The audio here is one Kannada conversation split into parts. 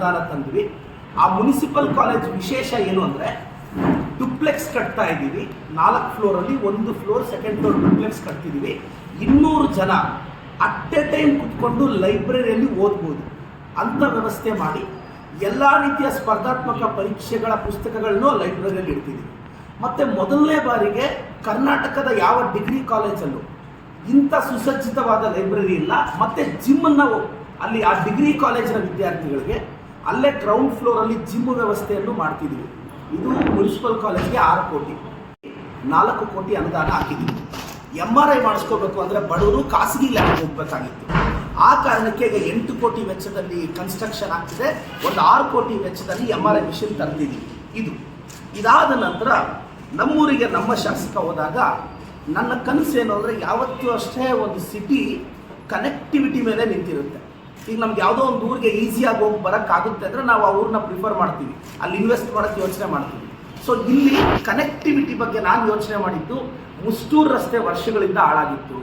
ಅನುದಾನ ತಂದ್ವಿ. ಆ ಮುನಿಸಿಪಲ್ ಕಾಲೇಜ್ ವಿಶೇಷ ಏನು ಅಂದರೆ ಡುಪ್ಲೆಕ್ಸ್ ಕಟ್ತಾ ಇದ್ದೀವಿ. ನಾಲ್ಕು ಫ್ಲೋರಲ್ಲಿ ಒಂದು ಫ್ಲೋರ್ ಸೆಕೆಂಡ್ ಫ್ಲೋರ್ ಡುಪ್ಲೆಕ್ಸ್ ಕಟ್ತಿದ್ದೀವಿ. ಇನ್ನೂರು ಜನ ಅಟ್ ಎ ಟೈಮ್ ಕುತ್ಕೊಂಡು ಲೈಬ್ರರಿಯಲ್ಲಿ ಓದ್ಬೋದು. ಅಂಥ ವ್ಯವಸ್ಥೆ ಮಾಡಿ ಎಲ್ಲ ರೀತಿಯ ಸ್ಪರ್ಧಾತ್ಮಕ ಪರೀಕ್ಷೆಗಳ ಪುಸ್ತಕಗಳನ್ನು ಲೈಬ್ರರಿಯಲ್ಲಿ ಇಡ್ತಿದ್ದೀವಿ. ಮತ್ತು ಮೊದಲನೇ ಬಾರಿಗೆ ಕರ್ನಾಟಕದ ಯಾವ ಡಿಗ್ರಿ ಕಾಲೇಜಲ್ಲೂ ಇಂಥ ಸುಸಜ್ಜಿತವಾದ ಲೈಬ್ರರಿ ಇಲ್ಲ. ಮತ್ತು ಜಿಮ್ಮನ್ನು ಅಲ್ಲಿ ಆ ಡಿಗ್ರಿ ಕಾಲೇಜಿನ ವಿದ್ಯಾರ್ಥಿಗಳಿಗೆ ಅಲ್ಲೇ ಗ್ರೌಂಡ್ ಫ್ಲೋರಲ್ಲಿ ಜಿಮ್ ವ್ಯವಸ್ಥೆಯನ್ನು ಮಾಡ್ತಿದ್ದೀವಿ ಇದು ಮುನ್ಸಿಪಲ್ ಕಾಲೇಜ್ಗೆ ಆರು ಕೋಟಿ. ನಾಲ್ಕು ಕೋಟಿ ಅನುದಾನ ಹಾಕಿದ್ದೀವಿ ಎಂ ಆರ್ ಐ ಮಾಡಿಸ್ಕೋಬೇಕು ಅಂದರೆ ಬಡವರು ಖಾಸಗಿ ಲ್ಯಾಬ್ಗೆ ಹೋಗ್ಬೇಕಾಗಿತ್ತು. ಆ ಕಾರಣಕ್ಕೆ ಈಗ ಎಂಟು ಕೋಟಿ ವೆಚ್ಚದಲ್ಲಿ ಕನ್ಸ್ಟ್ರಕ್ಷನ್ ಆಗ್ತಿದೆ. ಒಂದು ಆರು ಕೋಟಿ ವೆಚ್ಚದಲ್ಲಿ ಎಂ ಆರ್ ಐ ಮಿಷನ್ ತಂದಿದ್ದೀವಿ ಇದು. ಇದಾದ ನಂತರ ನಮ್ಮೂರಿಗೆ ನಮ್ಮ ಶಾಸಕ ಹೋದಾಗ, ನನ್ನ ಕನಸು ಏನು ಅಂದರೆ ಯಾವತ್ತೂ ಅಷ್ಟೇ ಒಂದು ಸಿಟಿ ಕನೆಕ್ಟಿವಿಟಿ ಮೇಲೆ ನಿಂತಿರುತ್ತೆ. ಈಗ ನಮ್ಗೆ ಯಾವುದೋ ಒಂದು ಊರಿಗೆ ಈಸಿಯಾಗಿ ಹೋಗಿ ಬರೋಕ್ಕಾಗುತ್ತೆ ಅಂದರೆ ನಾವು ಆ ಊರನ್ನ ಪ್ರಿಫರ್ ಮಾಡ್ತೀವಿ. ಅಲ್ಲಿ ಇನ್ವೆಸ್ಟ್ ಮಾಡೋಕ್ಕೆ ಯೋಚನೆ ಮಾಡ್ತೀವಿ. ಸೊ ಇಲ್ಲಿ ಕನೆಕ್ಟಿವಿಟಿ ಬಗ್ಗೆ ನಾನು ಯೋಚನೆ ಮಾಡಿದ್ದು ಮುಷ್ಟೂರು ರಸ್ತೆ ವರ್ಷಗಳಿಂದ ಹಾಳಾಗಿತ್ತು.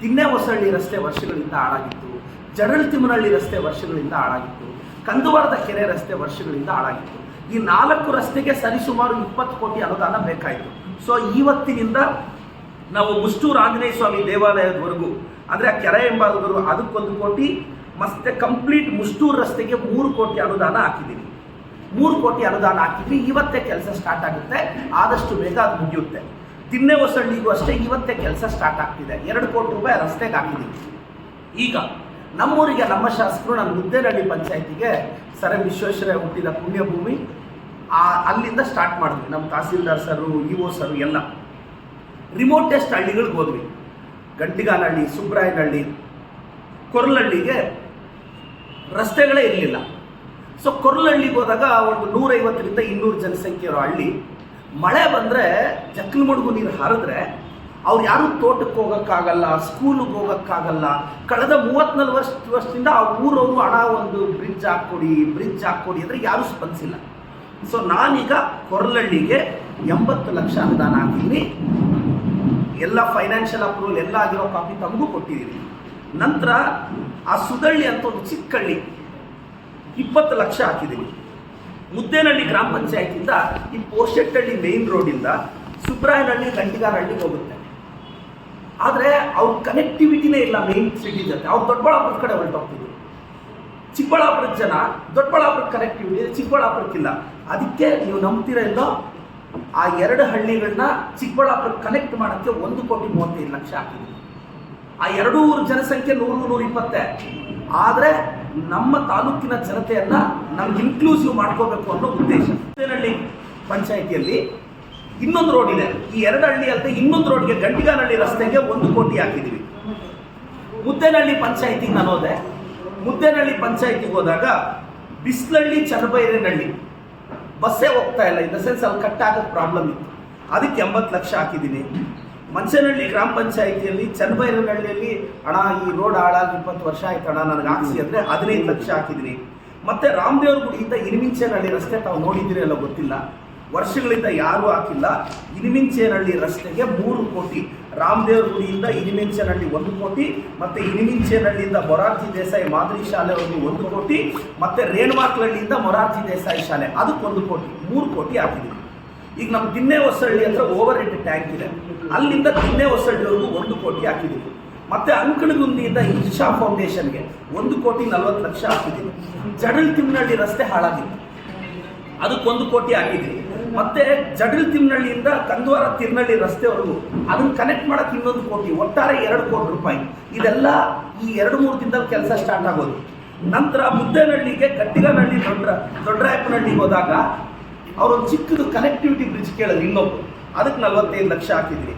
ತಿನ್ನೆ ಹೊಸಳ್ಳಿ ರಸ್ತೆ ವರ್ಷಗಳಿಂದ ಹಾಳಾಗಿತ್ತು. ಜಡಳ್ ತಿಮ್ಮನಹಳ್ಳಿ ರಸ್ತೆ ವರ್ಷಗಳಿಂದ ಹಾಳಾಗಿತ್ತು. ಕಂದುವಾರದ ಕೆರೆ ರಸ್ತೆ ವರ್ಷಗಳಿಂದ ಹಾಳಾಗಿತ್ತು. ಈ ನಾಲ್ಕು ರಸ್ತೆಗೆ ಸರಿಸುಮಾರು ಇಪ್ಪತ್ತು ಕೋಟಿ ಅನುದಾನ ಬೇಕಾಯಿತು. ಸೊ ಇವತ್ತಿನಿಂದ ನಾವು ಮುಷ್ಟೂರು ಆಂಜನೇಯ ಸ್ವಾಮಿ ದೇವಾಲಯದವರೆಗೂ, ಅಂದರೆ ಆ ಕೆರೆ ಎಂಬಾದರು ಅದಕ್ಕೊಂದು ಕೋಟಿ ಮತ್ತೆ ಕಂಪ್ಲೀಟ್ ಮುಷ್ಟೂರು ರಸ್ತೆಗೆ ಮೂರು ಕೋಟಿ ಅನುದಾನ ಹಾಕಿದ್ದೀವಿ ಮೂರು ಕೋಟಿ ಅನುದಾನ ಹಾಕಿದ್ವಿ, ಇವತ್ತೇ ಕೆಲಸ ಸ್ಟಾರ್ಟ್ ಆಗುತ್ತೆ, ಆದಷ್ಟು ಬೇಗ ಅದು ಮುಗಿಯುತ್ತೆ. ತಿನ್ನೆ ಹೊಸಳ್ಳಿಗೂ ಅಷ್ಟೇ ಇವತ್ತೇ ಕೆಲಸ ಸ್ಟಾರ್ಟ್ ಆಗ್ತಿದೆ. ಎರಡು ಕೋಟಿ ರೂಪಾಯಿ ರಸ್ತೆಗೆ ಹಾಕಿದ್ದೀವಿ ಈಗ ನಮ್ಮೂರಿಗೆ, ನಮ್ಮ ಶಾಸಕರು, ನಮ್ಮ ಮುದ್ದೇನಹಳ್ಳಿ ಪಂಚಾಯತಿಗೆ ಸರ್ ವಿಶ್ವೇಶ್ವರಯ್ಯ ಹುಟ್ಟಿದ ಪುಣ್ಯಭೂಮಿ, ಆ, ಅಲ್ಲಿಂದ ಸ್ಟಾರ್ಟ್ ಮಾಡಿದ್ವಿ. ನಮ್ಮ ತಹಸೀಲ್ದಾರ್ ಸರು ಇ ಓ ಸರು ಎಲ್ಲ ರಿಮೋಟೆಸ್ಟ್ ಹಳ್ಳಿಗಳಿಗೆ ಹೋದ್ವಿ. ಗಂಟಿಗಾನಹಳ್ಳಿ, ಸುಬ್ರಾಯನಹಳ್ಳಿ, ಕೊರ್ಲಹಳ್ಳಿಗೆ ರಸ್ತೆಗಳೇ ಇರಲಿಲ್ಲ. ಸೊ ಕೊರ್ಲಹಳ್ಳಿಗೆ ಹೋದಾಗ ಒಂದು ನೂರೈವತ್ತರಿಂದ ಇನ್ನೂರು ಜನಸಂಖ್ಯೆ ಇರೋ ಹಳ್ಳಿ. ಮಳೆ ಬಂದರೆ ಜಕ್ಕಲು ಮಡುಗು ನೀರು ಹರಿದ್ರೆ ಅವ್ರು ಯಾರೂ ತೋಟಕ್ಕೆ ಹೋಗೋಕ್ಕಾಗಲ್ಲ, ಸ್ಕೂಲಿಗೆ ಹೋಗೋಕ್ಕಾಗಲ್ಲ. ಕಳೆದ ಮೂವತ್ತ್ನಾಲ್ಕು ವರ್ಷ ವರ್ಷದಿಂದ ಆ ಊರವರು ಹಣ ಒಂದು ಬ್ರಿಡ್ಜ್ ಹಾಕ್ಕೊಡಿ ಬ್ರಿಡ್ಜ್ ಹಾಕ್ಕೊಡಿ ಅಂದರೆ ಯಾರೂ ಸ್ಪಂದಿಸಿಲ್ಲ. ಸೊ ನಾನೀಗ ಕೊರಲಹಳ್ಳಿಗೆ ಎಂಬತ್ತು ಲಕ್ಷ ಅನುದಾನ ಹಾಕಿದ್ದೀನಿ. ಎಲ್ಲ ಫೈನಾನ್ಷಿಯಲ್ ಅಪ್ರೂವಲ್ ಎಲ್ಲ ಆಗಿರೋ ಕಾಪಿ ತಮಗೂ ಕೊಟ್ಟಿದ್ದೀನಿ. ನಂತರ ಆ ಸುದಳ್ಳಿ ಅಂತ ಒಂದು ಚಿಕ್ಕಳ್ಳಿ ಇಪ್ಪತ್ತು ಲಕ್ಷ ಹಾಕಿದ್ದೀನಿ ಮುದ್ದೇನಹಳ್ಳಿ ಗ್ರಾಮ ಪಂಚಾಯತಿಯಿಂದ ಈ ಪೋಷೆಟ್ಟಹಳ್ಳಿ ಮೇನ್ ರೋಡಿಂದ ಸುಬ್ರಾಯನಹಳ್ಳಿ, ಗಂಟಿಗಾರಹಳ್ಳಿಗೆ ಹೋಗುತ್ತೆ. ಆದರೆ ಅವ್ರ ಕನೆಕ್ಟಿವಿಟಿನೇ ಇಲ್ಲ ಮೇನ್ ಸಿಟಿ ಜೊತೆ. ಅವ್ರು ದೊಡ್ಡಬಳ್ಳಾಪುರದ ಕಡೆ ಹೊರಟೋಗ್ತಿದ್ರು ಚಿಕ್ಕಬಳ್ಳಾಪುರದ ಜನ ದೊಡ್ಡಬಳ್ಳಾಪುರದ ಕನೆಕ್ಟಿವಿಟಿ ಚಿಕ್ಕಬಳ್ಳಾಪುರಕ್ಕಿಲ್ಲ ಅದಕ್ಕೆ ನೀವು ನಂಬ್ತೀರಾ ಆ ಎರಡು ಹಳ್ಳಿಗಳನ್ನ ಚಿಕ್ಕಬಳ್ಳಾಪುರ ಕನೆಕ್ಟ್ ಮಾಡೋಕ್ಕೆ ಒಂದು ಕೋಟಿ ಮೂವತ್ತೈದು ಲಕ್ಷ ಹಾಕಿದ್ವಿ. ಆ ಎರಡೂ ಊರು ಜನಸಂಖ್ಯೆ ನೂರು ನೂರ ಇಪ್ಪತ್ತೆ. ಆದರೆ ನಮ್ಮ ತಾಲೂಕಿನ ಜನತೆಯನ್ನ ನಮ್ಗೆ ಇನ್ಕ್ಲೂಸಿವ್ ಮಾಡ್ಕೋಬೇಕು ಅನ್ನೋ ಉದ್ದೇಶ. ಹಳ್ಳಿ ಪಂಚಾಯಿತಿಯಲ್ಲಿ ಇನ್ನೊಂದು ರೋಡ್ ಇದೆ. ಈ ಎರಡು ಹಳ್ಳಿ ಅಲ್ಲದೆ ಇನ್ನೊಂದು ರೋಡ್ಗೆ ಗಂಟಿಗಾನಹಳ್ಳಿ ರಸ್ತೆಗೆ ಒಂದು ಕೋಟಿ ಹಾಕಿದ್ದೀವಿ ಮುದ್ದೇನಹಳ್ಳಿ ಪಂಚಾಯಿತಿಗೆ ನಾನು ಹೋದೆ. ಮುದ್ದೇನಹಳ್ಳಿ ಪಂಚಾಯಿತಿಗೆ ಹೋದಾಗ ಬಿಸ್ಲಹಳ್ಳಿ ಚನ್ನಬೈರೇನಹಳ್ಳಿ. ಬಸ್ಸೇ ಹೋಗ್ತಾ ಇಲ್ಲ. ಇನ್ ದ ಸೆನ್ಸ್ ಅಲ್ಲಿ ಕಟ್ ಆಗೋದು ಪ್ರಾಬ್ಲಮ್ ಇತ್ತು. ಅದಕ್ಕೆ ಎಂಬತ್ತು ಲಕ್ಷ ಹಾಕಿದ್ದೀನಿ ಮಂಚನಹಳ್ಳಿ ಗ್ರಾಮ ಪಂಚಾಯಿತಿಯಲ್ಲಿ, ಚನ್ನಬೈರನಹಳ್ಳಿಯಲ್ಲಿ, ಅಣ್ಣ, ಈ ರೋಡ್ ಹಾಳಾಗಿ ಇಪ್ಪತ್ತು ವರ್ಷ ಆಯ್ತು, ಅಣ್ಣ, ನನಗೆ ಹಾಕ್ಸಿ ಅಂದರೆ ಹದಿನೈದು ಲಕ್ಷ ಹಾಕಿದ್ದೀನಿ. ಮತ್ತೆ ರಾಮದೇವ್ರ ಗುಡಿಯಿಂದ ಇನಿಮಿಂಚೇನಹಳ್ಳಿ ರಸ್ತೆ ತಾವು ನೋಡಿದ್ದೀರಲ್ಲ ಗೊತ್ತಿಲ್ಲ. ವರ್ಷಗಳಿಂದ ಯಾರೂ ಹಾಕಿಲ್ಲ. ಇನಿಮಿಂಚೇನಹಳ್ಳಿ ರಸ್ತೆಗೆ ಮೂರು ಕೋಟಿ. ರಾಮದೇವ್ರ ಗುಡಿಯಿಂದ ಇನಿಮಿಂಚೇನಹಳ್ಳಿ ಒಂದು ಕೋಟಿ. ಮತ್ತೆ ಇನಿಮಿಂಚೇನಹಳ್ಳಿಯಿಂದ ಮೊರಾರ್ಜಿ ದೇಸಾಯಿ ಮಾದರಿ ಶಾಲೆವರೆಗೂ ಒಂದು ಕೋಟಿ. ಮತ್ತೆ ರೇಣುಮಾಕ್ಲಹಳ್ಳಿಯಿಂದ ಮೊರಾರ್ಜಿ ದೇಸಾಯಿ ಶಾಲೆ, ಅದಕ್ಕೊಂದು ಕೋಟಿ, ಮೂರು ಕೋಟಿ ಹಾಕಿದ್ದೀವಿ ಈಗ ನಮ್ಮ ದಿನ್ನೆ ಹೊಸಳ್ಳಿ ಅಂದ್ರೆ ಓವರ್ ಹೆಡ್ ಟ್ಯಾಂಕ್ ಇದೆ. ಅಲ್ಲಿಂದ ದಿನ್ನೆ ಹೊಸಳ್ಳಿವರೆಗೂ ಒಂದು ಕೋಟಿ ಹಾಕಿದ್ದೀವಿ ಮತ್ತೆ ಅಂಕಣಗುಂದಿಯಿಂದ ಇಶಾ ಫೌಂಡೇಶನ್ಗೆ ಒಂದು ಕೋಟಿ ನಲವತ್ತು ಲಕ್ಷ ಹಾಕಿದ್ದೀವಿ ಜಡಲ್ ತಿಮ್ಮನಹಳ್ಳಿ ರಸ್ತೆ ಹಾಳಾಗಿತ್ತು. ಅದಕ್ಕೊಂದು ಕೋಟಿ ಹಾಕಿದ್ದೀವಿ ಮತ್ತೆ ಜಡಲ್ ತಿಮ್ಮನಹಳ್ಳಿಯಿಂದ ಕಂದ್ವಾರ ತಿರ್ನಳ್ಳಿ ರಸ್ತೆವರೆಗೂ ಅದನ್ನ ಕನೆಕ್ಟ್ ಮಾಡಕ್ಕೆ ಇನ್ನೊಂದು ಕೋಟಿ, ಒಟ್ಟಾರೆ ಎರಡು ಕೋಟಿ ರೂಪಾಯಿ. ಇದೆಲ್ಲ ಈ ಎರಡು ಮೂರು ದಿನದಲ್ಲಿ ಕೆಲಸ ಸ್ಟಾರ್ಟ್ ಆಗೋದು. ನಂತರ ಮುದ್ದೇನಹಳ್ಳಿಗೆ ಕಟ್ಟಿಗನಹಳ್ಳಿ ದೊಡ್ಡ ದೊಡ್ಡರಾಯಪ್ಪನಹಳ್ಳಿಗೆ ಹೋದಾಗ ಅವರೊಂದು ಚಿಕ್ಕದು ಕನೆಕ್ಟಿವಿಟಿ ಬ್ರಿಡ್ಜ್ ಕೇಳೋದು ಇನ್ನೊಬ್ರು. ಅದಕ್ಕೆ ನಲ್ವತ್ತೈದು ಲಕ್ಷ ಹಾಕಿದ್ರಿ.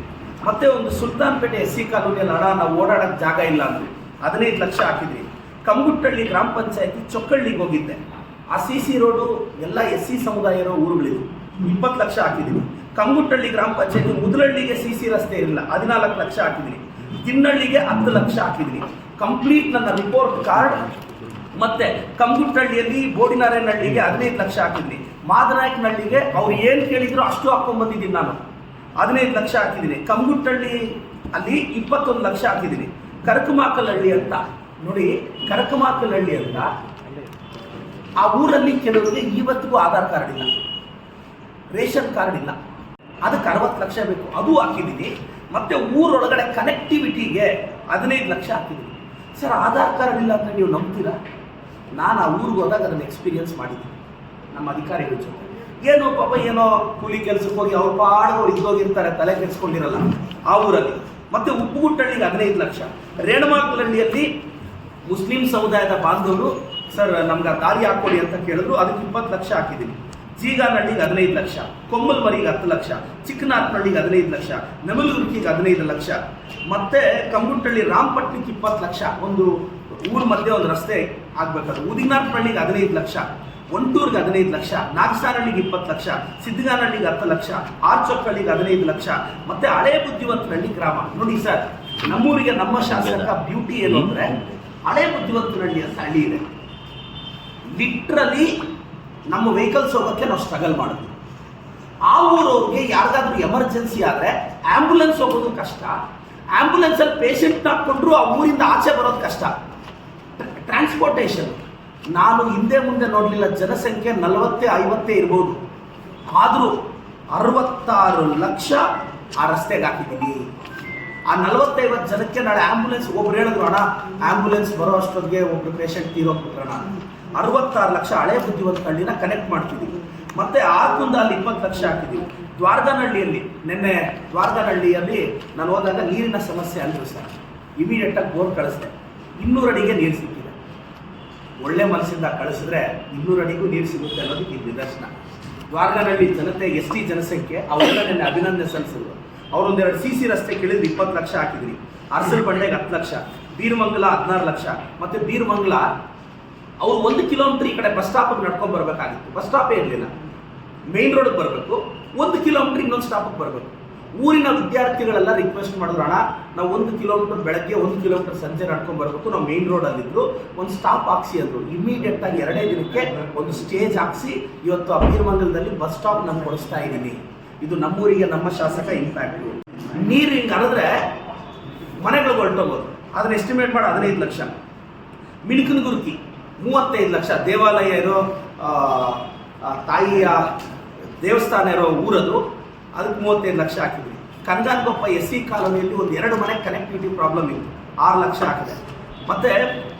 ಮತ್ತೆ ಒಂದು ಸುಲ್ತಾನ್ಪೇಟೆ ಎಸ್ ಸಿ ಕಾಲೋನಿಯಲ್ಲಿ ಹಣ ನಾವು ಓಡಾಡೋಕ್ಕೆ ಜಾಗ ಇಲ್ಲ ಅಂದ್ವಿ. ಹದಿನೈದು ಲಕ್ಷ ಹಾಕಿದ್ವಿ ಕಂಗುಟ್ಟಳ್ಳಿ ಗ್ರಾಮ ಪಂಚಾಯತಿ ಚೊಕ್ಕಳ್ಳಿಗೆ ಹೋಗಿದ್ದೆ. ಆ ಸಿ ಸಿ ರೋಡು, ಎಲ್ಲ ಎಸ್ ಸಿ ಸಮುದಾಯ ಇರೋ ಊರುಗಳಿದ್ವು ಇಪ್ಪತ್ತು ಲಕ್ಷ ಹಾಕಿದ್ವಿ ಕಂಗುಟ್ಟಳ್ಳಿ ಗ್ರಾಮ ಪಂಚಾಯತಿ ಮುದಲಹಳ್ಳಿಗೆ ಸಿ ಸಿ ರಸ್ತೆ ಇರಲಿಲ್ಲ. ಹದಿನಾಲ್ಕು ಲಕ್ಷ ಹಾಕಿದ್ವಿ ತಿನ್ನಳ್ಳಿಗೆ ಹತ್ತು ಲಕ್ಷ ಹಾಕಿದ್ವಿ ಕಂಪ್ಲೀಟ್ ನನ್ನ ರಿಪೋರ್ಟ್ ಕಾರ್ಡ್ ಮತ್ತೆ ಕಂಗುಟ್ಟಳ್ಳಿಯಲ್ಲಿ ಬೋಡಿನಾರಾಯಣಹಳ್ಳಿಗೆ ಹದಿನೈದು ಲಕ್ಷ ಹಾಕಿದ್ವಿ. ಮಾದನಾಯಕನಹಳ್ಳಿಗೆ ಅವ್ರು ಏನು ಕೇಳಿದ್ರು ಅಷ್ಟು ಹಾಕೊಂಡ್ಬಂದಿದ್ದೀನಿ ನಾನು. ಹದಿನೈದು ಲಕ್ಷ ಹಾಕಿದ್ದೀನಿ. ಕಂಗುಟ್ಟಳ್ಳಿ ಅಲ್ಲಿ ಇಪ್ಪತ್ತೊಂದು ಲಕ್ಷ ಹಾಕಿದ್ದೀನಿ. ಕರಕಮಾಕಲಹಳ್ಳಿ ಅಂತ. ನೋಡಿ, ಕರಕಮಾಕಲಹಳ್ಳಿ ಅಂತ ಆ ಊರಲ್ಲಿ ಕೆಲವರಿಗೆ ಇವತ್ತಿಗೂ ಆಧಾರ್ ಕಾರ್ಡ್ ಇಲ್ಲ. ರೇಷನ್ ಕಾರ್ಡ್ ಇಲ್ಲ. ಅದಕ್ಕೆ ಅರವತ್ತು ಲಕ್ಷ ಬೇಕು. ಅದು ಹಾಕಿದ್ದೀನಿ. ಮತ್ತೆ ಊರೊಳಗಡೆ ಕನೆಕ್ಟಿವಿಟಿಗೆ ಹದಿನೈದು ಲಕ್ಷ ಹಾಕಿದ್ದೀನಿ. ಸರ್, ಆಧಾರ್ ಕಾರ್ಡ್ ಇಲ್ಲ ಅಂತ ನೀವು ನಂಬ್ತೀರಾ? ನಾನು ಆ ಊರಿಗೆ ಹೋದಾಗ ಅದನ್ನು ಎಕ್ಸ್ಪೀರಿಯನ್ಸ್ ಮಾಡಿದ್ದೀನಿ. ನಮ್ಮ ಅಧಿಕಾರಿಗಳ ಜೊತೆ. ಏನೋ ಪಾಪ ಏನೋ ಕೂಲಿ ಕೆಲಸಕ್ಕೆ ಹೋಗಿ ಅವ್ರ ಪಾಡವ್ರು ಇದ್ದೋಗಿರ್ತಾರೆ ತಲೆ ಕೆಡಿಸ್ಕೊಂಡಿರಲ್ಲ ಆ ಊರಲ್ಲಿ. ಮತ್ತೆ ಉಪ್ಪುಗುಟ್ಟಳ್ಳಿಗೆ ಹದಿನೈದು ಲಕ್ಷ. ರೇಣುಮಾಕುಲಹಳ್ಳಿಯಲ್ಲಿ ಮುಸ್ಲಿಂ ಸಮುದಾಯದ ಬಾಂಧವರು, ಸರ್, ನಮ್ಗೆ ದಾರಿ ಹಾಕೊಡಿ ಅಂತ ಕೇಳಿದ್ರು, ಅದಕ್ಕೆ ಇಪ್ಪತ್ತು ಲಕ್ಷ ಹಾಕಿದ್ದೀನಿ. ಜೀಗಾನಹಳ್ಳಿಗೆ ಹದಿನೈದು ಲಕ್ಷ, ಕೊಮ್ಮಲ್ಮರಿಗೆ ಹತ್ತು ಲಕ್ಷ ಚಿಕ್ಕನಾಥನಹಳ್ಳಿಗೆ ಹದಿನೈದು ಲಕ್ಷ, ನಮಲುರ್ಕಿಗೆ ಹದಿನೈದು ಲಕ್ಷ, ಮತ್ತೆ ಕಂಗುಟ್ಟಳ್ಳಿ ರಾಮಪಟ್ನಕ್ಕೆ ಇಪ್ಪತ್ತು ಲಕ್ಷ, ಒಂದು ಊರ ಮಧ್ಯೆ ಒಂದು ರಸ್ತೆ ಆಗ್ಬೇಕಾದ್ರೆ ಉದಿನಾಥನಹಳ್ಳಿಗೆ ಹದಿನೈದು ಲಕ್ಷ, ಒಂಟೂರ್ಗೆ ಹದಿನೈದು ಲಕ್ಷ ನಾಗಸಾರಹಳ್ಳಿಗೆ ಇಪ್ಪತ್ತು ಲಕ್ಷ ಸಿದ್ಧಗಾನಹಳ್ಳಿಗೆ ಹತ್ತು ಲಕ್ಷ ಆರ್ಚೊಕ್ಕಳ್ಳಿಗೆ ಹದಿನೈದು ಲಕ್ಷ, ಮತ್ತೆ ಹಳೆ ಬುದ್ಧಿವಂತನಹಳ್ಳಿ ಗ್ರಾಮ. ನೋಡಿ ಸರ್, ನಮ್ಮೂರಿಗೆ ನಮ್ಮ ಶಾಸಕ ಬ್ಯೂಟಿ ಏನು ಅಂದ್ರೆ ಹಳೆ ಬುದ್ಧಿವಂತನಹಳ್ಳಿ ಅಂತ ಹಳ್ಳಿ ಇದೆ. ಲಿಟ್ರಲಿ ನಮ್ಮ ವೆಹಿಕಲ್ಸ್ ಹೋಗೋಕ್ಕೆ ನಾವು ಸ್ಟ್ರಗಲ್ ಮಾಡಿದ್ವಿ ಆ ಊರವ್ರಿಗೆ ಯಾರಿಗಾದ್ರೂ ಎಮರ್ಜೆನ್ಸಿ ಆದರೆ ಆಂಬ್ಯುಲೆನ್ಸ್ ಹೋಗೋದು ಕಷ್ಟ. ಆಂಬ್ಯುಲೆನ್ಸಲ್ಲಿ ಪೇಷಂಟ್ ಹಾಕ್ಕೊಂಡ್ರು ಆ ಊರಿಂದ ಆಚೆ ಬರೋದು ಕಷ್ಟ. ಟ್ರಾನ್ಸ್ಪೋರ್ಟೇಷನ್ ನಾನು ಹಿಂದೆ ಮುಂದೆ ನೋಡಲಿಲ್ಲ, ಜನಸಂಖ್ಯೆ ನಲವತ್ತೇ, ಐವತ್ತೇ ಇರ್ಬೋದು. ಆದರೂ ಅರವತ್ತಾರು ಲಕ್ಷ ಆ ರಸ್ತೆಗೆ ಹಾಕಿದ್ದೀನಿ. ಆ ನಲವತ್ತೈವತ್ತು ಜನಕ್ಕೆ ನಾಳೆ ಆಂಬ್ಯುಲೆನ್ಸ್ ಒಬ್ರು ಹೇಳಿದ್ರು, ಅಣ್ಣ ಆಂಬ್ಯುಲೆನ್ಸ್ ಬರೋ ಅಷ್ಟೊತ್ತಿಗೆ ಒಬ್ರು ಪೇಷಂಟ್ ತೀರೋಗ್ಬಿಟ್ರಣ ಅರವತ್ತಾರು ಲಕ್ಷ ಹಳೆ ಬುದ್ಧಿವಂತ ಹಳ್ಳಿನ ಕನೆಕ್ಟ್ ಮಾಡ್ತಿದ್ದೀವಿ ಮತ್ತೆ ಆರ್ಕುಂದ ಅಲ್ಲಿ ಇಪ್ಪತ್ತು ಲಕ್ಷ ಹಾಕಿದ್ದೀವಿ ದ್ವಾರದನಹಳ್ಳಿಯಲ್ಲಿ, ನಿನ್ನೆ ದ್ವಾರಗನಹಳ್ಳಿಯಲ್ಲಿ ನಾನು ಹೋದಾಗ ನೀರಿನ ಸಮಸ್ಯೆ ಅಂದರು ಸರ್. ಇಮಿಡಿಯೇಟಾಗಿ ಬೋರ್ ಕಳಿಸ್ದೆ. ಇನ್ನೂರು ಅಡಿಗೆ ನೀರು ಒಳ್ಳೆ ಮನಸ್ಸಿಂದ ಕಳಿಸಿದ್ರೆ ಇನ್ನೂರು ಅಡಿಗೂ ನೀರು ಸಿಗುತ್ತೆ ಅನ್ನೋದಕ್ಕೆ ಇದು ನಿದರ್ಶನ. ದ್ವಾರಗಾನಹಳ್ಳಿ ಜನತೆ, ಎಸ್ ಟಿ ಜನಸಂಖ್ಯೆ ಅವರೆಲ್ಲ ನನ್ನ ಅಭಿನಂದನೆ ಸಲ್ಲಿಸಿದ್ರು. ಅವರೊಂದೆರಡು ಸಿ ಸಿ ರಸ್ತೆ ಕೇಳಿದ್ರೆ ಇಪ್ಪತ್ತು ಲಕ್ಷ ಹಾಕಿದ್ರಿ. ಅರಸಲ್ ಬಂಡೆಗೆ ಹತ್ತು ಲಕ್ಷ, ಬೀರ್ಮಂಗಲ ಹದಿನಾರು ಲಕ್ಷ, ಮತ್ತೆ ಬೀರ್ಮಂಗ್ಲ ಅವ್ರು ಒಂದು ಕಿಲೋಮೀಟರ್ ಈ ಕಡೆ ಬಸ್ ಸ್ಟಾಪಿಗೆ ನಡ್ಕೊಂಡು ಬರಬೇಕಾಗಿತ್ತು. ಬಸ್ ಸ್ಟಾಪೇ ಇರಲಿಲ್ಲ. ಮೇನ್ ರೋಡ್ಗೆ ಬರಬೇಕು. ಒಂದು ಕಿಲೋಮೀಟರ್ ಇನ್ನೊಂದು ಸ್ಟಾಪಿಗೆ ಬರಬೇಕು. ಊರಿನ ವಿದ್ಯಾರ್ಥಿಗಳೆಲ್ಲ ರಿಕ್ವೆಸ್ಟ್ ಮಾಡಿದ್ರು, ಅಣ್ಣ, ನಾವು ಒಂದು ಕಿಲೋಮೀಟರ್ ಬೆಳಗ್ಗೆ ಒಂದು ಕಿಲೋಮೀಟರ್ ಸಂಜೆ ನಡ್ಕೊಂಡು ಬರಬೇಕು ನಾವು ಮೇನ್ ರೋಡಲ್ಲಿದ್ರು ಒಂದು ಸ್ಟಾಪ್ ಹಾಕ್ಸಿ ಅಂದರು. ಇಮಿಡಿಯೇಟ್ ಆಗಿ ಎರಡೇ ದಿನಕ್ಕೆ ಒಂದು ಸ್ಟೇಜ್ ಹಾಕ್ಸಿ ಇವತ್ತು ಆ ಬೀರಮಂಗಲದಲ್ಲಿ ಬಸ್ ಸ್ಟಾಪ್ ನಾನು ಕೊಡಿಸ್ತಾ ಇದ್ದೀನಿ. ಇದು ನಮ್ಮೂರಿಗೆ, ನಮ್ಮ ಶಾಸಕ ಇಂಪ್ಯಾಕ್ಟ್ ನೀರು ಹಿಂಗೆ ಮನೆಗಳು ಮನೆಗಳಿಗೆ ಹೊರಟೋಗೋದು. ಅದನ್ನ ಎಸ್ಟಿಮೇಟ್ ಮಾಡಿ, ಹದಿನೈದು ಲಕ್ಷ. ಮಿಣಕನಗುರ್ಕಿ ಮೂವತ್ತೈದು ಲಕ್ಷ. ದೇವಾಲಯ ಇರೋ ತಾಯಿಯ ದೇವಸ್ಥಾನ ಇರೋ ಊರದು ಅದಕ್ಕೆ ಮೂವತ್ತೈದು ಲಕ್ಷ ಹಾಕಿದ್ವಿ. ಕನಗಾನಗೊಪ್ಪ ಎಸ್ ಸಿ ಕಾಲೋನಿಯಲ್ಲಿ ಒಂದು ಎರಡು ಮನೆ ಕನೆಕ್ಟಿವಿಟಿ ಪ್ರಾಬ್ಲಮ್ ಇತ್ತು. ಆರು ಲಕ್ಷ ಹಾಕಿದೆ. ಮತ್ತೆ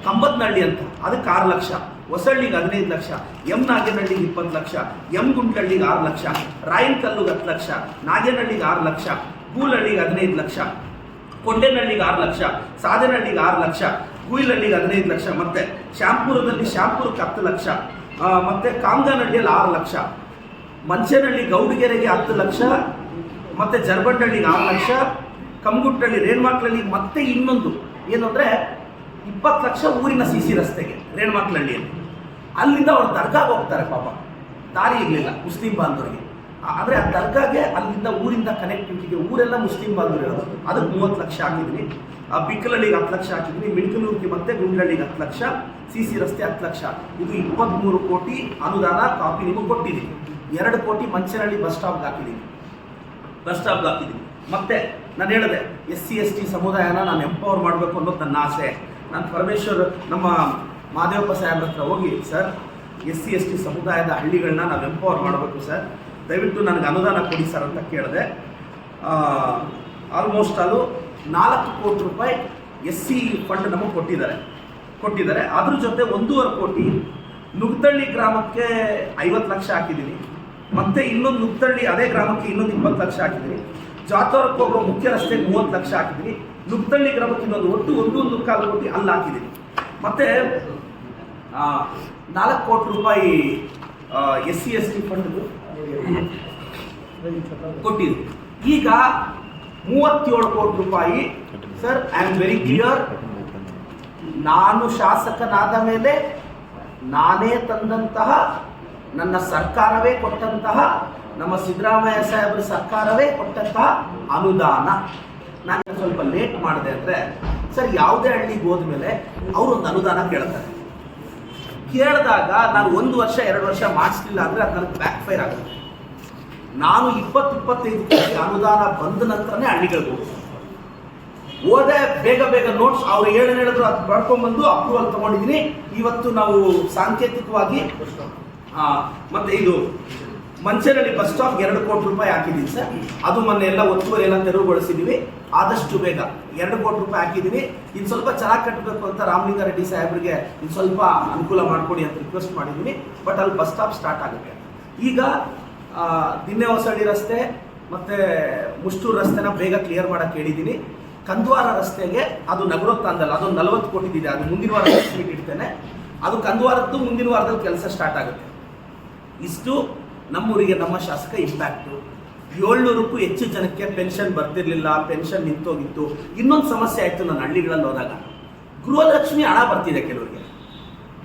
ಕಂಬತ್ನಹಳ್ಳಿ ಅಂತ, ಅದಕ್ಕೆ ಆರು ಲಕ್ಷ. ಹೊಸಳ್ಳಿಗೆ ಹದಿನೈದು ಲಕ್ಷ. ಎಂ ನಾಗೇನಹಳ್ಳಿಗೆ ಇಪ್ಪತ್ತು ಲಕ್ಷ. ಎಂ ಗುಂಟ್ಲಹಳ್ಳಿಗೆ ಆರು ಲಕ್ಷ. ರಾಯನಕಲ್ಲುಗೆ ಹತ್ತು ಲಕ್ಷ. ನಾಗೇನಹಳ್ಳಿಗೆ ಆರು ಲಕ್ಷ. ಗೂಲಹಳ್ಳಿಗೆ ಹದಿನೈದು ಲಕ್ಷ. ಕೊಂಡೇನಹಳ್ಳಿಗೆ ಆರು ಲಕ್ಷ. ಸಾಧನಹಳ್ಳಿಗೆ ಆರು ಲಕ್ಷ. ಗೂಯಿಲಹಳ್ಳಿಗೆ ಹದಿನೈದು ಲಕ್ಷ. ಮತ್ತೆ ಶಾಂಪುರದಲ್ಲಿ ಶ್ಯಾಂಪುರಕ್ಕೆ ಹತ್ತು ಲಕ್ಷ. ಮತ್ತೆ ಕಾಮಗಾನಹಳ್ಳಿಯಲ್ಲಿ ಆರು ಲಕ್ಷ. ಮಂಚನಹಳ್ಳಿ ಗೌಡಿಗೆರೆಗೆ ಹತ್ತು ಲಕ್ಷ, ಮತ್ತೆ ಜರ್ಬಂಡಹಳ್ಳಿಗೆ ಆರು ಲಕ್ಷ, ಕಮ್ಗುಟ್ಟಹಳ್ಳಿ ರೇಣ್ಮಾಕ್ಲಹಳ್ಳಿ ಮತ್ತೆ ಇನ್ನೊಂದು. ಏನು ಅಂದರೆ ಇಪ್ಪತ್ತು ಲಕ್ಷ ಊರಿನ ಸಿ ಸಿ ರಸ್ತೆಗೆ ರೇಣ್ಮಾಕ್ಲಹಳ್ಳಿಯಲ್ಲಿ ಅಲ್ಲಿಂದ ಅವ್ರು ದರ್ಗಾಗೆ ಹೋಗ್ತಾರೆ ಪಾಪ. ದಾರಿ ಇರಲಿಲ್ಲ ಮುಸ್ಲಿಂ ಬಾಂಧವರಿಗೆ. ಆದರೆ ಆ ದರ್ಗಾಗೆ ಅಲ್ಲಿಂದ ಊರಿಂದ ಕನೆಕ್ಟಿವಿಟಿಗೆ ಊರೆಲ್ಲ ಮುಸ್ಲಿಂ ಬಾಂಧವರು ಅದಕ್ಕೆ ಮೂವತ್ತು ಲಕ್ಷ ಹಾಕಿದ್ವಿ ಆ ಬಿಕ್ಕಲಹಳ್ಳಿಗೆ ಹತ್ತು ಲಕ್ಷ ಹಾಕಿದ್ವಿ ಮಿಡ್ಕಲೂರಿಗೆ ಮತ್ತೆ ಗುಂಡ್ಲಹಳ್ಳಿಗೆ ಹತ್ತು ಲಕ್ಷ, ಸಿ ಸಿ ರಸ್ತೆ ಹತ್ತು ಲಕ್ಷ. ಇದು ಇಪ್ಪತ್ತ್ಮೂರು ಕೋಟಿ ಅನುದಾನ ಕಾಪಿ ನಿಮಗೆ ಕೊಟ್ಟಿದ್ದೀವಿ ಎರಡು ಕೋಟಿ ಮಂಚನಹಳ್ಳಿ ಬಸ್ ಸ್ಟಾಪ್ಗೆ ಹಾಕಿದ್ದೀನಿ. ಬಸ್ ಸ್ಟಾಪ್ಗೆ ಹಾಕಿದ್ದೀನಿ. ಮತ್ತೆ ನಾನು ಹೇಳಿದೆ, ಎಸ್ ಸಿ, ಎಸ್ ಟಿ ಸಮುದಾಯನ ನಾನು ಎಂಪವರ್ ಮಾಡಬೇಕು ಅನ್ನೋದು ನನ್ನ ಆಸೆ. ನಾನು ಪರಮೇಶ್ವರ್, ನಮ್ಮ ಮಾದೇವಪ್ಪ ಸಾಹೇಬ್ರ ಹತ್ರ ಹೋಗಿ, sir, S C, S T ಸಮುದಾಯದ ಹಳ್ಳಿಗಳನ್ನ ನಾವು ಎಂಪವರ್ ಮಾಡಬೇಕು, ಸರ್. ದಯವಿಟ್ಟು ನನಗೆ ಅನುದಾನ ಕೊಡಿ, ಸರ್, ಅಂತ ಕೇಳಿದೆ. ಆಲ್ಮೋಸ್ಟ್ ಅದು ನಾಲ್ಕು ಕೋಟಿ ರೂಪಾಯಿ ಎಸ್ ಸಿ ಫಂಡ್ ನಮಗೆ ಕೊಟ್ಟಿದ್ದಾರೆ. ಕೊಟ್ಟಿದ್ದಾರೆ. ಅದ್ರ ಜೊತೆ ಒಂದೂವರೆ ಕೋಟಿ ನುಗ್ದಳ್ಳಿ ಗ್ರಾಮಕ್ಕೆ ಐವತ್ತು ಲಕ್ಷ ಹಾಕಿದ್ದೀನಿ. ಮತ್ತೆ ಇನ್ನೊಂದು ನುಗ್ತಳ್ಳಿ ಅದೇ ಗ್ರಾಮಕ್ಕೆ ಇನ್ನೊಂದು ಇಪ್ಪತ್ತು ಲಕ್ಷ ಜಾತೋರಕ್ಕೆ ಹೋಗೋ ಮುಖ್ಯ ರಸ್ತೆಗೆ ಮೂವತ್ತು ಲಕ್ಷ ಹಾಕಿದ್ವಿ ನುಗ್ತಳ್ಳಿ ಗ್ರಾಮಕ್ಕೆ ಇನ್ನೊಂದು ಒಟ್ಟು ಒಂದು ಒಂದು ಕಾಲು ಕೋಟಿ ಅಲ್ಲಿ ಹಾಕಿದ್ದೀನಿ ಮತ್ತೆ ನಾಲ್ಕು ಕೋಟಿ ರೂಪಾಯಿ S C S T fund ಕೊಟ್ಟಿದ್ರು. ಈಗ ಮೂವತ್ತೇಳು ಕೋಟಿ ರೂಪಾಯಿ sir I am very clear ನಾನು ಶಾಸಕನಾದ ಮೇಲೆ ನಾನೇ ತಂದಂತಹ ನನ್ನ ಸರ್ಕಾರವೇ ಕೊಟ್ಟಂತಹ, ನಮ್ಮ ಸಿದ್ದರಾಮಯ್ಯ ಸಾಹೇಬರ ಸರ್ಕಾರವೇ ಕೊಟ್ಟಂತಹ ಅನುದಾನ. ನಾನು ಸ್ವಲ್ಪ ಲೇಟ್ ಮಾಡಿದೆ ಅಂದರೆ, ಸರ್, ಯಾವುದೇ ಹಳ್ಳಿಗೆ ಹೋದ್ಮೇಲೆ ಒಂದು ಅನುದಾನ ಕೇಳ್ತಾರೆ. ಕೇಳಿದಾಗ ನಾನು ಒಂದು ವರ್ಷ, ಎರಡು ವರ್ಷ ಮಾಡಿಸ್ಲಿಲ್ಲ ಅಂದರೆ ಅದು ನನಗೆ ಬ್ಯಾಕ್ ಫೈರ್ ಆಗುತ್ತೆ. ನಾನು ಇಪ್ಪತ್ತು, ಇಪ್ಪತ್ತೈದು ಕೋಟಿ ಅನುದಾನ ಬಂದ ನಂತರನೇ ಹಳ್ಳಿಗಳಿಗೆ ಹೋಗ್ತೀನಿ ಹೋದೆ, ಬೇಗ ಬೇಗ ನೋಟ್ಸ್ ಅವ್ರು ಏನು ಹೇಳಿದ್ರು ಅದು ಪಡ್ಕೊಂಡ್ಬಂದು ಅಪ್ರೂವಲ್ ತೊಗೊಂಡಿದ್ದೀನಿ ಇವತ್ತು ನಾವು ಸಾಂಕೇತಿಕವಾಗಿ ಮತ್ತೆ ಇದು ಮಂಚೇರಲ್ಲಿ ಬಸ್ ಸ್ಟಾಪ್ ಎರಡು ಕೋಟಿ ರೂಪಾಯಿ ಹಾಕಿದ್ದೀನಿ ಸರ್. ಅದು ಮೊನ್ನೆ ಎಲ್ಲ ಒತ್ತುವರಿ ಎಲ್ಲ ತೆರವುಗೊಳಿಸಿದ್ದೀವಿ ಆದಷ್ಟು ಬೇಗ ಎರಡು ಕೋಟಿ ರೂಪಾಯಿ ಹಾಕಿದ್ದೀನಿ ಇನ್ನು ಸ್ವಲ್ಪ ಚೆನ್ನಾಗಿ ಕಟ್ಟಬೇಕು ಅಂತ ರಾಮಲಿಂಗಾರೆಡ್ಡಿ ಸಾಹೇಬ್ರಿಗೆ ಇನ್ನು ಸ್ವಲ್ಪ ಅನುಕೂಲ ಮಾಡಿಕೊಡಿ ಅಂತ ರಿಕ್ವೆಸ್ಟ್ ಮಾಡಿದ್ದೀನಿ ಬಟ್ ಅಲ್ಲಿ ಬಸ್ ಸ್ಟಾಪ್ ಸ್ಟಾರ್ಟ್ ಆಗುತ್ತೆ. ಈಗ ದಿನ್ನೆ ಹೊಸಳ್ಳಿ ರಸ್ತೆ, ಮತ್ತೆ ಮುಷ್ಟೂರು ರಸ್ತೆನ ಬೇಗ ಕ್ಲಿಯರ್ ಮಾಡೋಕ್ಕೆ ಹೇಳಿದ್ದೀನಿ ಕಂದ್ವಾರ ರಸ್ತೆಗೆ ಅದು ನಗರೋತ್ಥಾನದಲ್ಲ ಅದೊಂದು ನಲವತ್ತು ಕೋಟಿದಿದೆ ಅದು ಮುಂದಿನ ವಾರ ಇಡ್ತೇನೆ. ಅದು ಕಂದ್ವಾರದ್ದು ಮುಂದಿನ ವಾರದಲ್ಲಿ ಕೆಲಸ ಸ್ಟಾರ್ಟ್ ಆಗುತ್ತೆ. ಇಷ್ಟು ನಮ್ಮೂರಿಗೆ ನಮ್ಮ ಶಾಸಕ ಇಂಪ್ಯಾಕ್ಟು ಏಳ್ನೂರಕ್ಕೂ ಹೆಚ್ಚು ಜನಕ್ಕೆ ಪೆನ್ಷನ್ ಬರ್ತಿರ್ಲಿಲ್ಲ, ಪೆನ್ಷನ್ ನಿಂತೋಗಿತ್ತು. ಇನ್ನೊಂದು ಸಮಸ್ಯೆ ಆಯಿತು ನನ್ನ ಹಳ್ಳಿಗಳಲ್ಲಿ ಹೋದಾಗ. ಗೃಹಲಕ್ಷ್ಮಿ ಹಣ ಬರ್ತಿದೆ ಕೆಲವರಿಗೆ.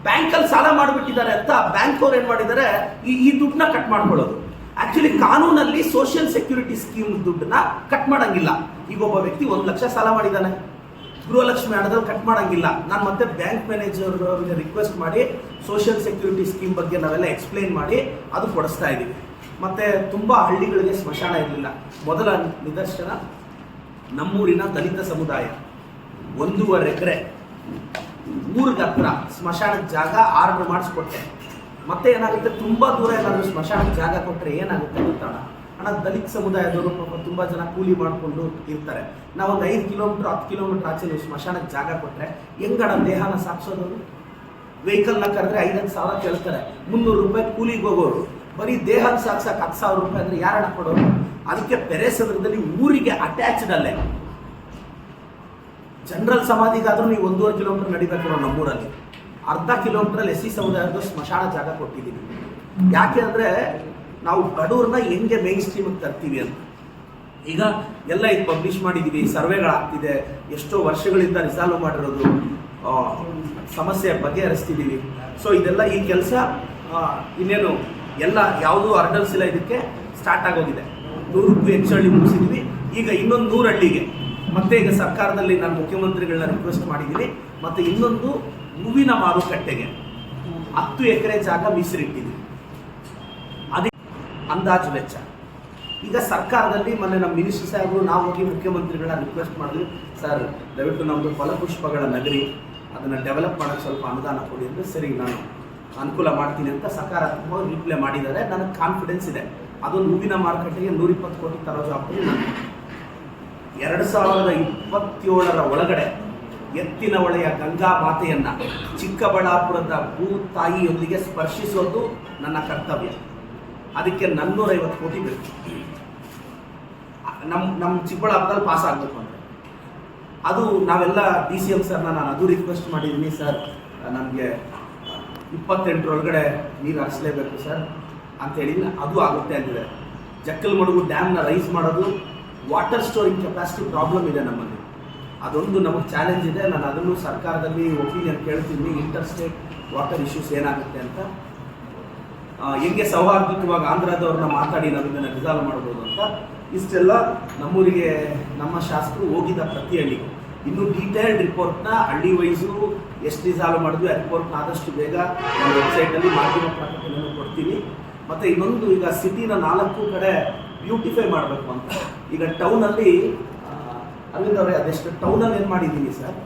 ಬ್ಯಾಂಕಲ್ಲಿ ಸಾಲ ಮಾಡಿಬಿಟ್ಟಿದ್ದಾರೆ ಅಂತ ಬ್ಯಾಂಕ್ ಅವ್ರು ಏನು ಮಾಡಿದ್ದಾರೆ? ಈ ದುಡ್ಡನ್ನ ಕಟ್ ಮಾಡ್ಕೊಳ್ಳೋದು. ಆ್ಯಕ್ಚುಲಿ ಕಾನೂನಲ್ಲಿ ಸೋಷಿಯಲ್ ಸೆಕ್ಯೂರಿಟಿ ಸ್ಕೀಮ್ ದುಡ್ಡನ್ನ ಕಟ್ ಮಾಡಂಗಿಲ್ಲ. ಈಗ ಒಬ್ಬ ವ್ಯಕ್ತಿ ಒಂದು ಲಕ್ಷ ಸಾಲ ಮಾಡಿದ್ದಾನೆ. ಗೃಹಲಕ್ಷ್ಮಿ ಹಣದಲ್ಲಿ ಕಟ್ ಮಾಡಂಗಿಲ್ಲ. ನಾನು ಮತ್ತೆ ಬ್ಯಾಂಕ್ ಮ್ಯಾನೇಜರ್ ರಿಕ್ವೆಸ್ಟ್ ಮಾಡಿ ಸೋಷಿಯಲ್ ಸೆಕ್ಯೂರಿಟಿ ಸ್ಕೀಮ್ ಬಗ್ಗೆ ನಾವೆಲ್ಲ ಎಕ್ಸ್ಪ್ಲೈನ್ ಮಾಡಿ ಅದು ಕೊಡಿಸ್ತಾ ಇದ್ದೀವಿ ಮತ್ತೆ ತುಂಬ ಹಳ್ಳಿಗಳಿಗೆ ಸ್ಮಶಾನ ಇರಲಿಲ್ಲ. ಮೊದಲ ನಿದರ್ಶನ ನಮ್ಮೂರಿನ ದಲಿತ ಸಮುದಾಯ. ಒಂದೂವರೆ ಎಕರೆ. ಊರಿಗೆ ಹತ್ರ ಸ್ಮಶಾನಕ್ಕೆ ಜಾಗ ಆರ್ಡರ್ ಮಾಡಿಸ್ಕೊಟ್ಟೆ. ಮತ್ತೆ ಏನಾಗುತ್ತೆ? ತುಂಬ ದೂರ ಏನಾದರೂ ಸ್ಮಶಾನದ ಜಾಗ ಕೊಟ್ಟರೆ ಏನಾಗುತ್ತೆ ಗೊತ್ತಣ ಅಣ್ಣ, ದಲಿತ ಸಮುದಾಯದವರು ತುಂಬ ಜನ ಕೂಲಿ ಮಾಡಿಕೊಂಡು ಇರ್ತಾರೆ. ನಾವು ಒಂದು ಐದು ಕಿಲೋಮೀಟ್ರ್, ಹತ್ತು ಕಿಲೋಮೀಟ್ರ್ ಆಚೆ ಸ್ಮಶಾನಕ್ಕೆ ಜಾಗ ಕೊಟ್ಟರೆ ಹೆಂಗಣ ದೇಹನ ಸಾಕ್ಸೋದವರು ವೆಹಿಕಲ್ನ ಕರೆದ್ರೆ ಐದತ್ತು ಸಾವಿರ ಕೇಳ್ತಾರೆ. ಮುನ್ನೂರು ರೂಪಾಯಿ ಕೂಲಿಗೆ ಹೋಗೋರು. ಬರೀ ದೇಹದ ಸಾಕ್ಸಕ್ಕೆ ಹತ್ತು ಸಾವಿರ ರೂಪಾಯಿ ಅಂದರೆ ಯಾರನ್ನ ಕೊಡೋರು? ಅದಕ್ಕೆ ಪೆರೇಸದ್ರದಲ್ಲಿ ಊರಿಗೆ ಅಟ್ಯಾಚ್ಡ್ ಅಲ್ಲೇ. ಜನರಲ್ ಸಮಾಧಿಗಾದ್ರೂ ನೀವು ಒಂದೂವರೆ ಕಿಲೋಮೀಟರ್ ನಡಿಬೇಕು ನಾವು ನಮ್ಮೂರಲ್ಲಿ. ಅರ್ಧ ಕಿಲೋಮೀಟ್ರಲ್ಲಿ ಎಸ್ ಸಿ ಸಮುದಾಯದ ಸ್ಮಶಾನ ಜಾಗ ಕೊಟ್ಟಿದ್ದೀವಿ ಯಾಕೆ ಅಂದರೆ ನಾವು ಬಡವ್ರನ್ನ ಹೆಂಗೆ ಮೇನ್ ಸ್ಟ್ರೀಮಿಗೆ ತರ್ತೀವಿ ಅಂತ. ಈಗ ಎಲ್ಲ ಇದು ಪಬ್ಲಿಷ್ ಮಾಡಿದ್ದೀವಿ ಸರ್ವೆಗಳಾಗ್ತಿದೆ ಎಷ್ಟೋ ವರ್ಷಗಳಿಂದ ರಿಸಾಲ್ವ್ ಮಾಡಿರೋದು ಸಮಸ್ಯೆ ಬಗೆಹರಿಸ್ತಿದ್ದೀವಿ. ಸೊ ಇದೆಲ್ಲ ಈ ಕೆಲಸ ಇನ್ನೇನು ಎಲ್ಲ ಯಾವುದೂ ಅರ್ಡಲ್ಸ್ ಇಲ್ಲ ಇದಕ್ಕೆ ಸ್ಟಾರ್ಟ್ ಆಗೋಗಿದೆ. ನೂರಕ್ಕೂ ಹೆಚ್ಚು ಹಳ್ಳಿ ಮುಗಿಸಿದ್ವಿ. ಈಗ ಇನ್ನೊಂದು ನೂರು ಹಳ್ಳಿಗೆ. ಮತ್ತೆ ಈಗ ಸರ್ಕಾರದಲ್ಲಿ ನಾನು ಮುಖ್ಯಮಂತ್ರಿಗಳನ್ನ ರಿಕ್ವೆಸ್ಟ್ ಮಾಡಿದ್ದೀನಿ. ಮತ್ತೆ ಇನ್ನೊಂದು ಹೂವಿನ ಮಾರುಕಟ್ಟೆಗೆ ಹತ್ತು ಎಕರೆ ಜಾಗ ಮೀಸಲಿಟ್ಟಿದ್ದೀವಿ. ಅದೇ ಅಂದಾಜು ವೆಚ್ಚ. ಈಗ ಸರ್ಕಾರದಲ್ಲಿ ಮೊನ್ನೆ ನಮ್ಮ ಮಿನಿಸ್ಟರ್ ಸಾಹೇಬರು, ನಾವು ಹೋಗಿ ಮುಖ್ಯಮಂತ್ರಿಗಳನ್ನ ರಿಕ್ವೆಸ್ಟ್ ಮಾಡಿದ್ವಿ. ಸರ್ ದಯವಿಟ್ಟು ನಮ್ಮದು ಫಲಪುಷ್ಪಗಳ ನಗರಿ ಅದನ್ನು ಡೆವಲಪ್ ಮಾಡೋಕ್ಕೆ ಸ್ವಲ್ಪ ಅನುದಾನ ಕೊಡಿ ಅಂದರೆ ಸರಿ, ನಾನು ಅನುಕೂಲ ಮಾಡ್ತೀನಿ ಅಂತ ಸಕಾರಾತ್ಮಕವಾಗಿ ರಿಪ್ಲೈ ಮಾಡಿದ್ದಾರೆ. ನನಗೆ ಕಾನ್ಫಿಡೆನ್ಸ್ ಇದೆ. ಅದೊಂದು ಹೂವಿನ ಮಾರುಕಟ್ಟೆಗೆ ನೂರಿಪ್ಪತ್ತು ಕೋಟಿ ತರೋ ಜಾಬ್ ನಾನು ಎರಡು ಸಾವಿರದ ಇಪ್ಪತ್ತೇಳರ ಒಳಗಡೆ ಎತ್ತಿನ ಒಳೆಯ ಗಂಗಾ ಮಾತೆಯನ್ನ ಚಿಕ್ಕಬಳ್ಳಾಪುರದ ಭೂ ತಾಯಿಯೊಂದಿಗೆ ಸ್ಪರ್ಶಿಸೋದು ನನ್ನ ಕರ್ತವ್ಯ. ಅದಕ್ಕೆ ನನ್ನೂರೈವತ್ತು ಕೋಟಿ ಬೇಕು. ನಮ್ಮ ನಮ್ಮ ಚಿಕ್ಕಬಳ್ಳಾಪುರದಲ್ಲಿ ಪಾಸ್ ಆಗಬೇಕು ಅಂದರೆ. ಅದು ನಾವೆಲ್ಲ ಡಿ ಸಿ ಎಂ ಸರ್ನ ನಾನು ಅದು ರಿಕ್ವೆಸ್ಟ್ ಮಾಡಿದ್ದೀನಿ ಸರ್ ನನಗೆ ಇಪ್ಪತ್ತೆಂಟರೊಳಗಡೆ ನೀರು ಹರಿಸಲೇಬೇಕು ಸರ್ ಅಂತೇಳಿ ಅದು ಆಗುತ್ತೆ ಅಂತಿದೆ ಜಕ್ಕಲ್ಮಡುಗು ಡ್ಯಾಮ್ನ ರೈಸ್ ಮಾಡೋದು ವಾಟರ್ ಸ್ಟೋರಿಂಗ್ ಕೆಪಾಸಿಟಿ ಪ್ರಾಬ್ಲಮ್ ಇದೆ ನಮ್ಮಲ್ಲಿ. ಅದೊಂದು ನಮಗೆ ಚಾಲೆಂಜ್ ಇದೆ. ನಾನು ಅದನ್ನು ಸರ್ಕಾರದಲ್ಲಿ ಒಪಿನಿಯನ್ ಕೇಳ್ತೀನಿ. ಇಂಟರ್ ಸ್ಟೇಟ್ ವಾಟರ್ ಇಶ್ಯೂಸ್ ಏನಾಗುತ್ತೆ ಅಂತ. ಹೆಂಗೆ ಸೌಹಾರ್ದಯುತವಾಗಿ ಆಂಧ್ರದವ್ರನ್ನ ಮಾತಾಡಿ ನಾವು ಇದನ್ನು ರಿಸಾಲ್ವ್ ಮಾಡ್ಬೋದು ಅಂತ. ಇಷ್ಟೆಲ್ಲ ನಮ್ಮೂರಿಗೆ, ನಮ್ಮ ಶಾಸಕರು ಹೋಗಿದ್ದ ಪ್ರತಿ ಹಳ್ಳಿಗೂ ಇನ್ನು ಡೀಟೇಲ್ಡ್ ರಿಪೋರ್ಟ್ನ ಹಳ್ಳಿ ವೈಸು ಎಷ್ಟು ರಿಸಾಲ್ವ್ ಮಾಡಿದ್ವಿ. ಆ ರಿಪೋರ್ಟ್ನ ಆದಷ್ಟು ಬೇಗ ನಮ್ಮ ವೆಬ್ಸೈಟಲ್ಲಿ ಮಾಧ್ಯಮ ಪ್ರಕಟಣೆಯನ್ನು ಕೊಡ್ತೀನಿ. ಮತ್ತು ಇನ್ನೊಂದು, ಈಗ ಸಿಟಿನ ನಾಲ್ಕು ಕಡೆ ಬ್ಯೂಟಿಫೈ ಮಾಡಬೇಕು ಅಂತ. ಈಗ ಟೌನಲ್ಲಿ ಅರವಿಂದ್ ಅವರೇ, ಅದೆಷ್ಟು ಟೌನಲ್ಲಿ ಏನು ಮಾಡಿದ್ದೀನಿ ಸರ್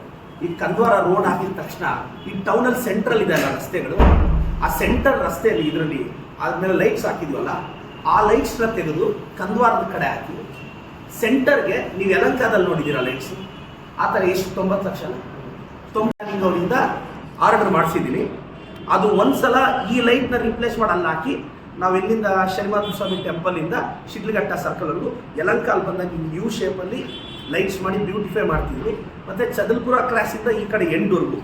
ಈ ಕಂದ್ವಾರ ರೋಡ್ ಹಾಕಿದ ತಕ್ಷಣ ಈ ಟೌನಲ್ಲಿ ಸೆಂಟ್ರಲ್ ಇದೆ ಅಲ್ಲ ರಸ್ತೆಗಳು. ಆ ಸೆಂಟರ್ ರಸ್ತೆಯಲ್ಲಿ ಇದರಲ್ಲಿ ಆದ್ಮೇಲೆ ಲೈಟ್ಸ್ ಹಾಕಿದ್ವಲ್ಲ ಆ ಲೈಟ್ಸ್ನ ತೆಗೆದು ಕಂದ್ವಾರದ ಕಡೆ ಹಾಕಿ ಸೆಂಟರ್ಗೆ ನೀವು ಯಲಂಕಾದಲ್ಲಿ ನೋಡಿದ್ದೀರಾ ಲೈಟ್ಸ್ ಆ ಥರ ಎಷ್ಟು? ತೊಂಬತ್ತು ಲಕ್ಷ ತೊಂಬತ್ತಿಂದ ಆರ್ಡರ್ ಮಾಡಿಸಿದ್ದೀನಿ. ಅದು ಒಂದ್ಸಲ ಈ ಲೈಟ್ನ ರಿಪ್ಲೇಸ್ ಮಾಡಿ ಅಲ್ಲಿ ಹಾಕಿ ನಾವು ಎಲ್ಲಿಂದ ಶನಿವಾರ ಸ್ವಾಮಿ ಟೆಂಪಲಿಂದ ಶಿಡ್ಲಘಟ್ಟ ಸರ್ಕಲ್ವರೆಗೂ ಯಲಂಕಾಲ್ ಬಂದಾಗ ಯು ಶೇಪಲ್ಲಿ ಲೈಟ್ಸ್ ಮಾಡಿ ಬ್ಯೂಟಿಫೈ ಮಾಡ್ತಿದ್ವಿ ಮತ್ತು ಚದಲ್ಪುರ ಕ್ರಾಸಿಂದ ಈ ಕಡೆ ಎಂಡೂರ್ಗು.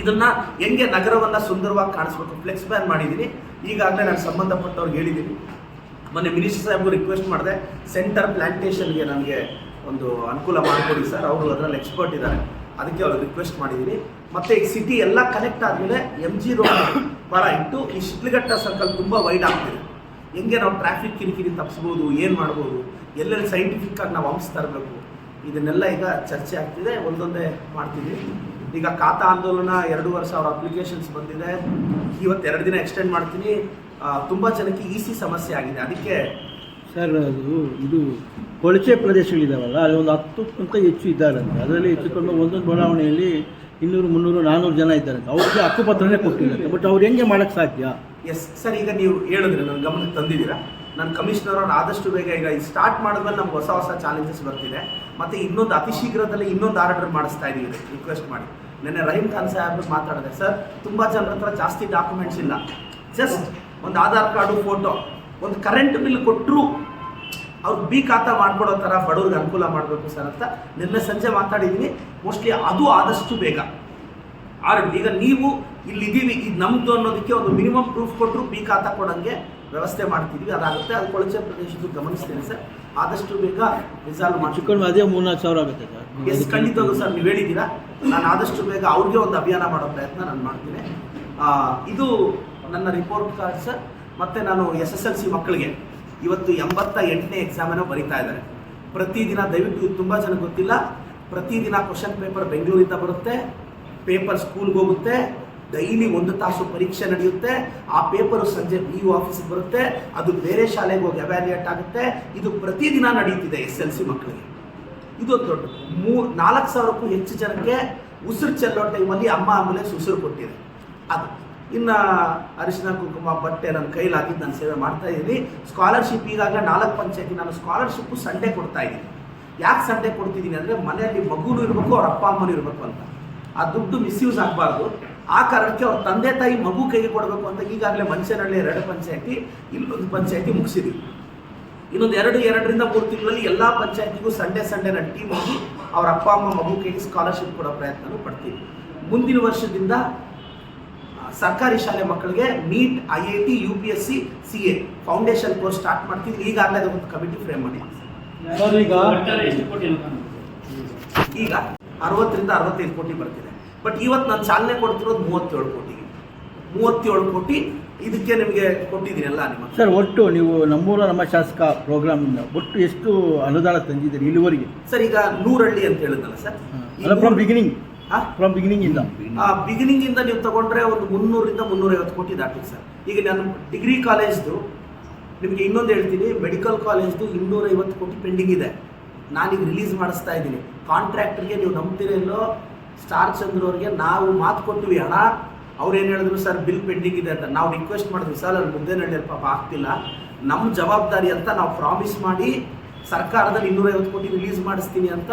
ಇದನ್ನ ಹೆಂಗೆ ನಗರವನ್ನ ಸುಂದರವಾಗಿ ಕಾಣಿಸ್ಬೇಕು? ಫ್ಲೆಕ್ಸ್ ಬ್ಯಾನ್ ಮಾಡಿದ್ದೀನಿ. ಈಗಾಗಲೇ ನಾನು ಸಂಬಂಧಪಟ್ಟವ್ರಿಗೆ ಹೇಳಿದ್ದೀನಿ. ಮೊನ್ನೆ ಮಿನಿಸ್ಟರ್ ಸಾಹೇಬ್ಗೂ ರಿಕ್ವೆಸ್ಟ್ ಮಾಡಿದೆ ಸೆಂಟರ್ ಪ್ಲಾಂಟೇಷನ್ಗೆ ನನಗೆ ಒಂದು ಅನುಕೂಲ ಮಾಡಿಕೊಡಿ ಸರ್ ಅವರು ಅದರಲ್ಲಿ ಎಕ್ಸ್ಪರ್ಟ್ ಇದ್ದಾರೆ ಅದಕ್ಕೆ ಅವ್ರಿಗೆ ರಿಕ್ವೆಸ್ಟ್ ಮಾಡಿದ್ದೀನಿ ಮತ್ತೆ ಈ ಸಿಟಿ ಎಲ್ಲ ಕನೆಕ್ಟ್ ಆದಮೇಲೆ ಎಂ ಜಿ ರೋಡ್ ಬರ ಇಟ್ಟು ಈ ಶಿಡ್ಲಘಟ್ಟ ಸರ್ಕಲ್ ತುಂಬ ವೈಡ್ ಆಗ್ತಿದೆ. ಹೆಂಗೆ ನಾವು ಟ್ರಾಫಿಕ್ ಕಿರಿಕಿರಿ ತಪ್ಪಿಸ್ಬೋದು ಏನು ಮಾಡ್ಬೋದು, ಎಲ್ಲೆಲ್ಲಿ ಸೈಂಟಿಫಿಕ್ ಆಗಿ ನಾವು ಅಂಶ ತರಬೇಕು, ಇದನ್ನೆಲ್ಲ ಈಗ ಚರ್ಚೆ ಆಗ್ತಿದೆ. ಒಂದೊಂದೇ ಮಾಡ್ತೀವಿ ಈಗ ಖಾತಾ ಆಂದೋಲನ ಎರಡೂವರೆ ಸಾವಿರ ಅಪ್ಲಿಕೇಶನ್ಸ್ ಬಂದಿದೆ. ಇವತ್ತು ಎರಡು ದಿನ ಎಕ್ಸ್ಟೆಂಡ್ ಮಾಡ್ತೀನಿ. ತುಂಬ ಜನಕ್ಕೆ ಈಸಿ ಸಿ ಸಮಸ್ಯೆ ಆಗಿದೆ. ಅದಕ್ಕೆ ಸರ್ ಅದು ಇದು ಕೊಳಚೆ ಪ್ರದೇಶಗಳಿದಾವಲ್ಲ ಅಲ್ಲಿ ಒಂದು ಹತ್ತಕ್ಕಿಂತ ಹೆಚ್ಚು ಇದ್ದಾರಂತೆ. ಅದರಲ್ಲಿ ಹೆಚ್ಚು ಕಮ್ಮಿ ಒಂದೊಂದು ಬಡಾವಣೆಯಲ್ಲಿ ಇನ್ನೂರು ಮುನ್ನೂರು ನಾನ್ನೂರು ಜನ ಇದ್ದಾರೆ. ಅವ್ರಿಗೆ ಹಕ್ಕುಪತ್ರನೇ ಕೊಟ್ಟಿದ್ದಾರೆ ಬಟ್ ಅವ್ರು ಹೆಂಗೆ ಮಾಡೋಕ್ಕೆ ಸಾಧ್ಯ? ಎಸ್ ಸರ್ ಈಗ ನೀವು ಹೇಳಿದ್ರೆ ನನ್ನ ಗಮನಕ್ಕೆ ತಂದಿದ್ದೀರಾ? ನಾನು ಕಮಿಷನರ್ ಅವ್ರು ಆದಷ್ಟು ಬೇಗ ಈಗ ಸ್ಟಾರ್ಟ್ ಮಾಡಿದ್ಮೇಲೆ ನಮ್ಗೆ ಹೊಸ ಹೊಸ ಚಾಲೆಂಜಸ್ ಬರ್ತಿದೆ. ಮತ್ತು ಇನ್ನೊಂದು ಅತಿ ಶೀಘ್ರದಲ್ಲಿ ಇನ್ನೊಂದು ಆರ್ಡರ್ ಮಾಡಿಸ್ತಾ ಇದ್ದೀವಿ ರಿಕ್ವೆಸ್ಟ್ ಮಾಡಿ. ನೆನ್ನೆ ರಹೀಮ್ ಖಾನ್ ಸಾಹೇಬ್ ಮಾತಾಡಿದೆ ಸರ್ ತುಂಬ ಜನರ ಹತ್ರ ಜಾಸ್ತಿ ಡಾಕ್ಯುಮೆಂಟ್ಸ್ ಇಲ್ಲ. ಜಸ್ಟ್ ಒಂದು ಆಧಾರ್ ಕಾರ್ಡು ಫೋಟೋ ಒಂದು ಕರೆಂಟ್ ಬಿಲ್ ಕೊಟ್ಟರು ಅವ್ರಿಗೆ ಬಿ ಖಾತಾ ಮಾಡ್ಕೊಡೋ ಥರ ಬಡವ್ರಿಗೆ ಅನುಕೂಲ ಮಾಡಬೇಕು ಸರ್ ಅಂತ ನಿನ್ನೆ ಸಂಜೆ ಮಾತಾಡಿದ್ದೀನಿ ಮೋಸ್ಟ್ಲಿ ಅದು ಆದಷ್ಟು ಬೇಗ. ಆರು ಈಗ ನೀವು ಇಲ್ಲಿದ್ದೀವಿ ಇದು ನಮ್ಮದು ಅನ್ನೋದಕ್ಕೆ ಒಂದು ಮಿನಿಮಮ್ ಪ್ರೂಫ್ ಕೊಟ್ಟರು ಬಿ ಖಾತಾ ಕೊಡೋಂಗೆ ವ್ಯವಸ್ಥೆ ಮಾಡ್ತಿದ್ವಿ. ಅದಾಗುತ್ತೆ ಅದು ಕೊಳಚೆ ಪ್ರದೇಶದ್ದು ಗಮನಿಸ್ತೇನೆ ಸರ್. ಆದಷ್ಟು ಬೇಗ ರಿಸಾಲ್ವ್ ಮಾಡಿ ಅದೇ ಮೂರ್ನಾಲ್ಕು ಸಾವಿರ ಆಗುತ್ತೆ ಸರ್. ಎಸ್ ಖಂಡಿತ ಸರ್ ನೀವು ಹೇಳಿದ್ದೀರಾ. ನಾನು ಆದಷ್ಟು ಬೇಗ ಅವ್ರಿಗೆ ಒಂದು ಅಭಿಯಾನ ಮಾಡೋ ಪ್ರಯತ್ನ ನಾನು ಮಾಡ್ತೀನಿ. ಇದು ನನ್ನ ರಿಪೋರ್ಟ್ ಕಾರ್ಡ್ಸ್ ಮತ್ತು ನಾನು ಎಸ್ ಎಸ್ ಎಲ್ ಸಿ ಮಕ್ಕಳಿಗೆ ಇವತ್ತು ಎಂಬತ್ತ ಎಂಟನೇ ಎಕ್ಸಾಮನ್ನು ಬರಿತಾ ಇದ್ದಾರೆ ಪ್ರತಿದಿನ ದಯವಿಟ್ಟು ತುಂಬ ಜನ ಗೊತ್ತಿಲ್ಲ. ಪ್ರತಿದಿನ ಕ್ವಶನ್ ಪೇಪರ್ ಬೆಂಗಳೂರಿಂದ ಬರುತ್ತೆ ಪೇಪರ್ ಸ್ಕೂಲ್ಗೆ ಹೋಗುತ್ತೆ, ಡೈಲಿ ಒಂದು ತಾಸು ಪರೀಕ್ಷೆ ನಡೆಯುತ್ತೆ. ಆ ಪೇಪರು ಸಂಜೆ ಬಿ ಯು ಆಫೀಸಿಗೆ ಬರುತ್ತೆ. ಅದು ಬೇರೆ ಶಾಲೆಗೆ ಹೋಗಿ ಎವ್ಯಾಲ್ಯೂಯೇಟ್ ಆಗುತ್ತೆ. ಇದು ಪ್ರತಿದಿನ ನಡೆಯುತ್ತಿದೆ ಎಸ್ ಎಲ್ ಸಿ ಮಕ್ಕಳಿಗೆ. ಇದು ದೊಡ್ಡ ಮೂರು ನಾಲ್ಕು ಸಾವಿರಕ್ಕೂ ಹೆಚ್ಚು ಜನಕ್ಕೆ ಉಸಿರು ಚೆಲ್ಲೋ ಟೈಮಲ್ಲಿ ಅಮ್ಮ ಆಂಬುಲೆನ್ಸ್ ಉಸಿರು ಕೊಟ್ಟಿದೆ. ಅದು. ಇನ್ನು ಅರಿಶಿನ, ಕುಂಕುಮ, ಬಟ್ಟೆ ನನ್ನ ಕೈಲಾಗಿದ್ದು ನಾನು ಸೇವೆ ಮಾಡ್ತಾ ಇದ್ದೀನಿ. ಸ್ಕಾಲರ್ಶಿಪ್ ಈಗಾಗಲೇ ನಾಲ್ಕು ಪಂಚಾಯತಿ, ನಾನು ಸ್ಕಾಲರ್ಶಿಪ್ಪು ಸಂಡೆ ಕೊಡ್ತಾ ಇದ್ದೀನಿ. ಯಾಕೆ ಸಂಡೆ ಕೊಡ್ತಿದ್ದೀನಿ ಅಂದರೆ ಮನೆಯಲ್ಲಿ ಮಗುನೂ ಇರಬೇಕು, ಅವ್ರ ಅಪ್ಪ ಅಮ್ಮನೂ ಇರಬೇಕು ಅಂತ. ಆ ದುಡ್ಡು ಮಿಸ್ಯೂಸ್ ಆಗಬಾರ್ದು. ಆ ಕಾರಣಕ್ಕೆ ಅವ್ರ ತಂದೆ ತಾಯಿ ಮಗು ಕೈಗೆ ಕೊಡಬೇಕು ಅಂತ ಈಗಾಗಲೇ ಮನುಷ್ಯನಹಳ್ಳಿ ಎರಡು ಪಂಚಾಯತಿ, ಇಲ್ಲೊಂದು ಪಂಚಾಯತಿ ಮುಗಿಸಿದ್ವಿ ಇನ್ನೊಂದು ಎರಡು, ಎರಡರಿಂದ ಮೂರು ತಿಂಗಳಲ್ಲಿ ಎಲ್ಲ ಪಂಚಾಯತಿಗೂ ಸಂಡೇ ಸಂಡೇ ನನ್ನ ಟೀಮ್ ಹೋಗಿ ಅವ್ರ ಅಪ್ಪ, ಅಮ್ಮ ಮಗು ಕೈಗೆ ಸ್ಕಾಲರ್ಶಿಪ್ ಕೊಡೋ ಪ್ರಯತ್ನನೂ ಪಡ್ತೀವಿ ಮುಂದಿನ ವರ್ಷದಿಂದ ಸರ್ಕಾರಿ ಶಾಲೆ ಮಕ್ಕಳಿಗೆ NEET I I T U P S C C A foundation course start ಮಾಡ್ತೀವಿ. ಈಗಾಗಲೇ ಅದೊಂದು ಕಮಿಟಿ ಫ್ರೇಮ್ ಮಾಡಿ. ಸರ್ ಈಗ ಅರವತ್ತರಿಂದ ಅರವತ್ತೈದು ಕೋಟಿ ಬರ್ತಿದೆ. ಬಟ್ ಇವತ್ತು ನಾನು ಚಾಲನೆ ಕೊಡ್ತಿರೋದು ಮೂವತ್ತೇಳು ಕೋಟಿಗೆ ಮೂವತ್ತೇಳು ಕೋಟಿ ಇದಕ್ಕೆ ನಿಮಗೆ ಕೊಟ್ಟಿದ್ದೀನಿ ಎಲ್ಲ ನಿಮ್ಮ ಸರ್ ಒಟ್ಟು ನೀವು ನಮ್ಮೂರ ನಮ್ಮ ಶಾಸಕ ಪ್ರೋಗ್ರಾಮಿಂದ ಒಟ್ಟು ಎಷ್ಟು ಅನುದಾನ ತಂದಿದ್ದೀರಿ ಇಲ್ಲಿವರೆಗೆ ಸರ್ ಈಗ ನೂರಳ್ಳಿ ಅಂತ ಹೇಳಿದ್ನಲ್ಲ ಸರ್. ಬಿಗಿನಿಂಗ್? ಫ್ರಮ್ ಬಿಗಿನಿಂಗ್ ಇಂದ ಆ ಬಿಗಿನಿಂಗ್ ಇಂದ ನೀವು ತಗೊಂಡ್ರೆ ಒಂದು ಮುನ್ನೂರಿಂದ ಮುನ್ನೂರೈವತ್ತು ಕೋಟಿ ದಾಟಿದೆ ಸರ್. ಈಗ ನಾನು ಡಿಗ್ರಿ ಕಾಲೇಜ್ದು ನಿಮಗೆ ಇನ್ನೊಂದು ಹೇಳ್ತೀನಿ ಮೆಡಿಕಲ್ ಕಾಲೇಜ್ದು ಇನ್ನೂರೈವತ್ತು ಕೋಟಿ ಪೆಂಡಿಂಗ್ ಇದೆ. ನಾನೀಗ ರಿಲೀಸ್ ಮಾಡಿಸ್ತಾ ಇದ್ದೀನಿ. ಕಾಂಟ್ರಾಕ್ಟರ್ಗೆ ನೀವು ನಂಬ್ತಿರೋ ಸ್ಟಾರ್ ಚಂದ್ರ ಅವ್ರಿಗೆ ನಾವು ಮಾತು ಕೊಟ್ಟಿವಿ ಹಣ ಅವ್ರು ಏನು ಹೇಳಿದ್ರು ಸರ್ ಬಿಲ್ ಪೆಂಡಿಂಗ್ ಇದೆ ಅಂತ. ನಾವು ರಿಕ್ವೆಸ್ಟ್ ಮಾಡಿದ್ವಿ ಸರ್ ಅಲ್ಲಿ ಮುದ್ದೇನಹಳ್ಳಿ ಪಾಪ ಆಗ್ತಿಲ್ಲ. ನಮ್ಮ ಜವಾಬ್ದಾರಿ ಅಂತ ನಾವು ಪ್ರಾಮಿಸ್ ಮಾಡಿ ಸರ್ಕಾರದಲ್ಲಿ ಇನ್ನೂರೈವತ್ತು ಕೋಟಿ ರಿಲೀಸ್ ಮಾಡಿಸ್ತೀನಿ ಅಂತ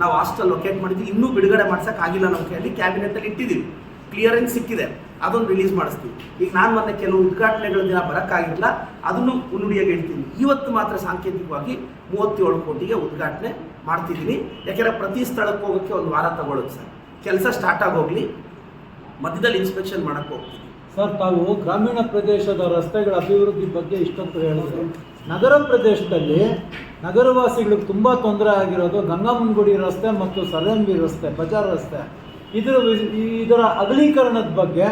ನಾವು ಹಾಸ್ಟೆಲ್ ಲೊಕೇಟ್ ಮಾಡಿದ್ವಿ. ಇನ್ನೂ ಬಿಡುಗಡೆ ಆಗಿಲ್ಲ ನಮ್ಮ ಕೈಯಲ್ಲಿ ಕ್ಯಾಬಿನೆಟಲ್ಲಿ ಇಟ್ಟಿದ್ದೀವಿ. ಕ್ಲಿಯರೆನ್ಸ್ ಸಿಕ್ಕಿದೆ. ಅದೊಂದು ರಿಲೀಸ್ ಮಾಡಿಸ್ತೀವಿ. ಈಗ ನಾನು ಮತ್ತೆ ಕೆಲವು ಉದ್ಘಾಟನೆಗಳ ದಿನ ಬರೋಕ್ಕಾಗಿಲ್ಲ. ಅದನ್ನು ಮುನ್ನುಡಿಯಾಗಿ ಹೇಳ್ತೀನಿ. ಇವತ್ತು ಮಾತ್ರ ಸಾಂಕೇತಿಕವಾಗಿ ಮೂವತ್ತೇಳು ಕೋಟಿಗೆ ಉದ್ಘಾಟನೆ ಮಾಡ್ತಿದ್ದೀನಿ. ಯಾಕೆಂದರೆ ಪ್ರತಿ ಸ್ಥಳಕ್ಕೆ ಹೋಗೋಕ್ಕೆ ಒಂದು ವಾರ ತಗೊಳ್ಳೋದು ಸರ್. ಕೆಲಸ ಸ್ಟಾರ್ಟ್ ಆಗೋಗ್ಲಿ ಮಧ್ಯದಲ್ಲಿ ಇನ್ಸ್ಪೆಕ್ಷನ್ ಮಾಡಕ್ಕೆ ಹೋಗ್ತೀನಿ. ಸರ್, ತಾವು ಗ್ರಾಮೀಣ ಪ್ರದೇಶದ ರಸ್ತೆಗಳ ಅಭಿವೃದ್ಧಿ ಬಗ್ಗೆ ಇಷ್ಟೊಂದು ಹೇಳಿದ್ರು. ನಗರ ಪ್ರದೇಶದಲ್ಲಿ ನಗರವಾಸಿಗಳಿಗೆ ತುಂಬ ತೊಂದರೆ ಆಗಿರೋದು ಗಂಗಾಮನ್ಗುಡಿ ರಸ್ತೆ ಮತ್ತು ಸರಂಬಿ ರಸ್ತೆ, ಬಜಾರ್ ರಸ್ತೆ. ಇದರ ಇದರ ಅಗಲೀಕರಣದ ಬಗ್ಗೆ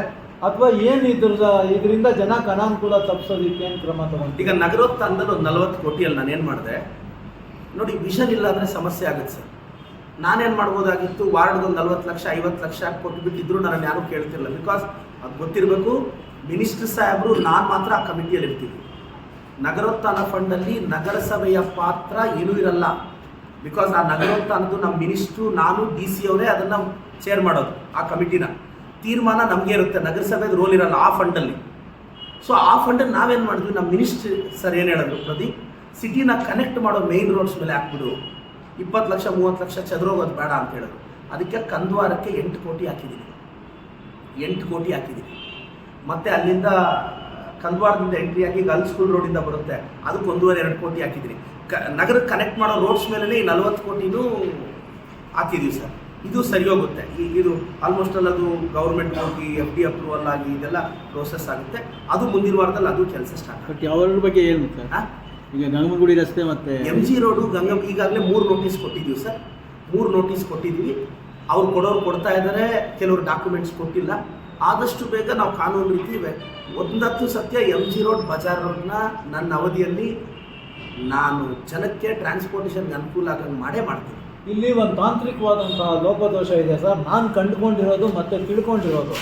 ಅಥವಾ ಏನು ಇದ್ರ ಇದರಿಂದ ಜನಕ್ಕೆ ಅನಾನುಕೂಲ ತಪ್ಪಿಸೋದಕ್ಕೆ ಏನು ಕ್ರಮ ತಗೊಂಡು ಈಗ ನಗರೋತ್ಥಾನದಲ್ಲಿ ಒಂದು ನಲವತ್ತು ಕೋಟಿಯಲ್ಲಿ ಏನು ಮಾಡಿದೆ? ನೋಡಿ, ವಿಷನ್ ಇಲ್ಲ ಅಂದರೆ ಸಮಸ್ಯೆ ಆಗುತ್ತೆ ಸರ್. ನಾನೇನು ಮಾಡ್ಬೋದಾಗಿತ್ತು? ವಾರ್ಡ್ಗೆ ಒಂದು ನಲ್ವತ್ತು ಲಕ್ಷ, ಐವತ್ತು ಲಕ್ಷ ಕೊಟ್ಬಿಟ್ಟಿದ್ರು ನಾನು ಯಾರೂ ಕೇಳ್ತಿರಲಿಲ್ಲ. ಬಿಕಾಸ್ ಅದು ಗೊತ್ತಿರಬೇಕು, ಮಿನಿಸ್ಟರ್ ಸಾಹೇಬರು ನಾನು ಮಾತ್ರ ಆ ಕಮಿಟಿಯಲ್ಲಿ ಇರ್ತೀವಿ ನಗರೋತ್ಥಾನ ಫಂಡಲ್ಲಿ ನಗರಸಭೆಯ ಪಾತ್ರ ಏನೂ ಇರಲ್ಲ. ಬಿಕಾಸ್ ಆ ನಗರೋತ್ಥಾನದ್ದು ನಮ್ಮ ಮಿನಿಸ್ಟ್ರು ನಾನು ಡಿ ಸಿ ಅವರೇ ಅದನ್ನು ಚೇರ್ ಮಾಡೋದು, ಆ ಕಮಿಟಿನ ತೀರ್ಮಾನ ನಮಗೆ ಇರುತ್ತೆ, ನಗರಸಭೆದು ರೋಲ್ ಇರಲ್ಲ ಆ ಫಂಡಲ್ಲಿ ಸೊ ಆ ಫಂಡಲ್ಲಿ ನಾವೇನು ಮಾಡಿದ್ವಿ, ನಮ್ಮ ಮಿನಿಸ್ಟ್ರ್ ಸರ್ ಏನು ಹೇಳಿದ್ರು ಪ್ರತಿ ಸಿಟಿನ ಕನೆಕ್ಟ್ ಮಾಡೋ ಮೇನ್ ರೋಡ್ಸ್ ಮೇಲೆ ಹಾಕ್ಬಿಡು. ಇಪ್ಪತ್ತು ಲಕ್ಷ, ಮೂವತ್ತು ಲಕ್ಷ ಚದುರೋಗೋದು ಬೇಡ ಅಂತ ಹೇಳಿದ್ರು. ಅದಕ್ಕೆ ಕಂದ್ವಾರಕ್ಕೆ ಎಂಟು ಕೋಟಿ ಹಾಕಿದ್ದೀನಿ ಎಂಟು ಕೋಟಿ ಹಾಕಿದ್ದೀನಿ ಮತ್ತು ಅಲ್ಲಿಂದ ಕಂದ್ವಾರದಿಂದ ಎಂಟ್ರಿ ಆಗಿ ಗರ್ಲ್ ಸ್ಕೂಲ್ ರೋಡಿಂದ ಬರುತ್ತೆ. ಅದಕ್ಕೆ ಒಂದೂವರೆ ಎರಡು ಕೋಟಿ ಹಾಕಿದ್ರಿ. ಕ ನಗರಕ್ಕೆ ಕನೆಕ್ಟ್ ಮಾಡೋ ರೋಡ್ಸ್ ಮೇಲೆ ಈ ನಲ್ವತ್ತು ಕೋಟಿನೂ ಹಾಕಿದ್ದೀವಿ ಸರ್. ಇದು ಸರಿ ಹೋಗುತ್ತೆ. ಈ- ಇದು ಆಲ್ಮೋಸ್ಟ್ ಅಲ್ಲಿ ಅದು ಗೌರ್ಮೆಂಟ್ ಹೋಗಿ ಎಫ್ ಡಿ ಅಪ್ರೂವಲ್ ಆಗಿ ಇದೆಲ್ಲ ಪ್ರೋಸೆಸ್ ಆಗುತ್ತೆ. ಅದು ಮುಂದಿನ ವಾರದಲ್ಲಿ ಅದು ಕೆಲಸ ಸ್ಟಾರ್ಟ್ ಬಟ್ ಅವ್ರ ಬಗ್ಗೆ ಏನು ಸರ್. ಈಗ ಗಂಗಮಗುಡಿ ರಸ್ತೆ ಮತ್ತೆ ಎಂ ಜಿ ರೋಡು ಗಂಗಮ್ ಈಗಾಗಲೇ ಮೂರು ನೋಟಿಸ್ ಕೊಟ್ಟಿದ್ದೀವಿ ಸರ್. ಮೂರು ನೋಟಿಸ್ ಕೊಟ್ಟಿದ್ದೀವಿ. ಅವ್ರು ಕೊಡೋರು ಕೊಡ್ತಾ ಇದ್ದಾರೆ. ಕೆಲವರು ಡಾಕ್ಯುಮೆಂಟ್ಸ್ ಕೊಟ್ಟಿಲ್ಲ. ಆದಷ್ಟು ಬೇಗ ನಾವು ಕಾನೂನು ರೀತಿ ಒಂದತ್ತು ಸತ್ಯ ಎಂ ಜಿ ರೋಡ್ ಬಜಾರ್ ರೋಡ್ನ ನನ್ನ ಅವಧಿಯಲ್ಲಿ ನಾನು ಜನಕ್ಕೆ ಟ್ರಾನ್ಸ್ಪೋರ್ಟೇಷನ್ಗೆ ಅನುಕೂಲ ಆಗಂಗೆ ಮಾಡೇ ಮಾಡ್ತೀನಿ. ಇಲ್ಲಿ ಒಂದು ತಾಂತ್ರಿಕವಾದಂತಹ ಲೋಪದೋಷ ಇದೆ ಸರ್. ನಾನು ಕಂಡುಕೊಂಡಿರೋದು ಮತ್ತು ತಿಳ್ಕೊಂಡಿರೋದು.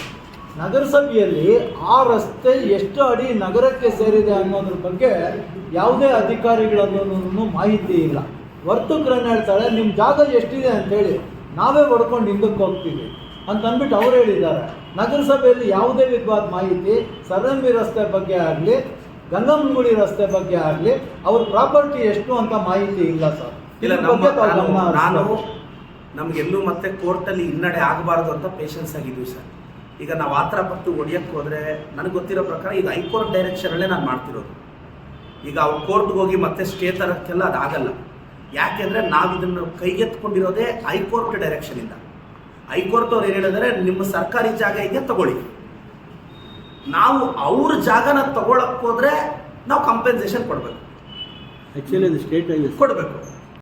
ನಗರಸಭೆಯಲ್ಲಿ ಆ ರಸ್ತೆ ಎಷ್ಟು ಅಡಿ ನಗರಕ್ಕೆ ಸೇರಿದೆ ಅನ್ನೋದ್ರ ಬಗ್ಗೆ ಯಾವುದೇ ಅಧಿಕಾರಿಗಳಲ್ಲೂ ಮಾಹಿತಿ ಇಲ್ಲ. ವರ್ತಕರನ್ನು ಹೇಳ್ತಾಳೆ ನಿಮ್ಮ ಜಾಗ ಎಷ್ಟಿದೆ? ಅಂತೇಳಿ ನಾವೇ ಹೊಡ್ಕೊಂಡು ಹಿಂದಕ್ಕೆ ಹೋಗ್ತೀವಿ. ಅಂತ ಅಂದ್ಬಿಟ್ಟು ಅವ್ರು ಹೇಳಿದ್ದಾರೆ. ನಗರಸಭೆಯಲ್ಲಿ ಯಾವುದೇ ವಿಧವಾದ ಮಾಹಿತಿ ಸರಂಬಿ ರಸ್ತೆ ಬಗ್ಗೆ ಆಗಲಿ ಗಂಗಮ್ಮಗುಳಿ ರಸ್ತೆ ಬಗ್ಗೆ ಆಗಲಿ ಅವ್ರ ಪ್ರಾಪರ್ಟಿ ಎಷ್ಟು ಅಂತ ಮಾಹಿತಿ ಇಲ್ಲ ಸರ್. ಇಲ್ಲ ನಾನು-. ನಮಗೆಲ್ಲೂ ಮತ್ತೆ ಕೋರ್ಟಲ್ಲಿ ಹಿನ್ನಡೆ ಆಗಬಾರ್ದು ಅಂತ ಪೇಷನ್ಸ್ ಆಗಿದ್ವಿ ಸರ್. ಈಗ ನಾವು ಆ ಥರ ಪಟ್ಟು ಹೊಡಿಯಕ್ಕೆ ಹೋದರೆ ನನಗೆ ಗೊತ್ತಿರೋ ಪ್ರಕಾರ ಈಗ ಹೈಕೋರ್ಟ್ ಡೈರೆಕ್ಷನಲ್ಲೇ ನಾನು ಮಾಡ್ತಿರೋದು. ಈಗ ಅವ್ರು ಕೋರ್ಟ್ಗೆ ಹೋಗಿ ಮತ್ತೆ ಸ್ಟೇ ತರಕ್ಕೆಲ್ಲ ಅದಾಗಲ್ಲ. ಯಾಕೆಂದರೆ ನಾವು ಇದನ್ನು ಕೈಗೆತ್ಕೊಂಡಿರೋದೇ ಹೈಕೋರ್ಟ್ ಡೈರೆಕ್ಷನಿಂದ ಹೈಕೋರ್ಟ್ ಅವ್ರು ಏನು ಹೇಳಿದರೆ ನಿಮ್ಮ ಸರ್ಕಾರಿ ಜಾಗ ಇದೆ ತಗೊಳ್ಳಿ. ನಾವು ಅವ್ರ ಜಾಗನ ತಗೊಳಕ್ ಹೋದ್ರೆ ನಾವು ಕಂಪೆನ್ಸೇಷನ್ ಕೊಡಬೇಕು. ಆ್ಯಕ್ಚುಲಿ ಸ್ಟೇಟ್ ಕೊಡಬೇಕು.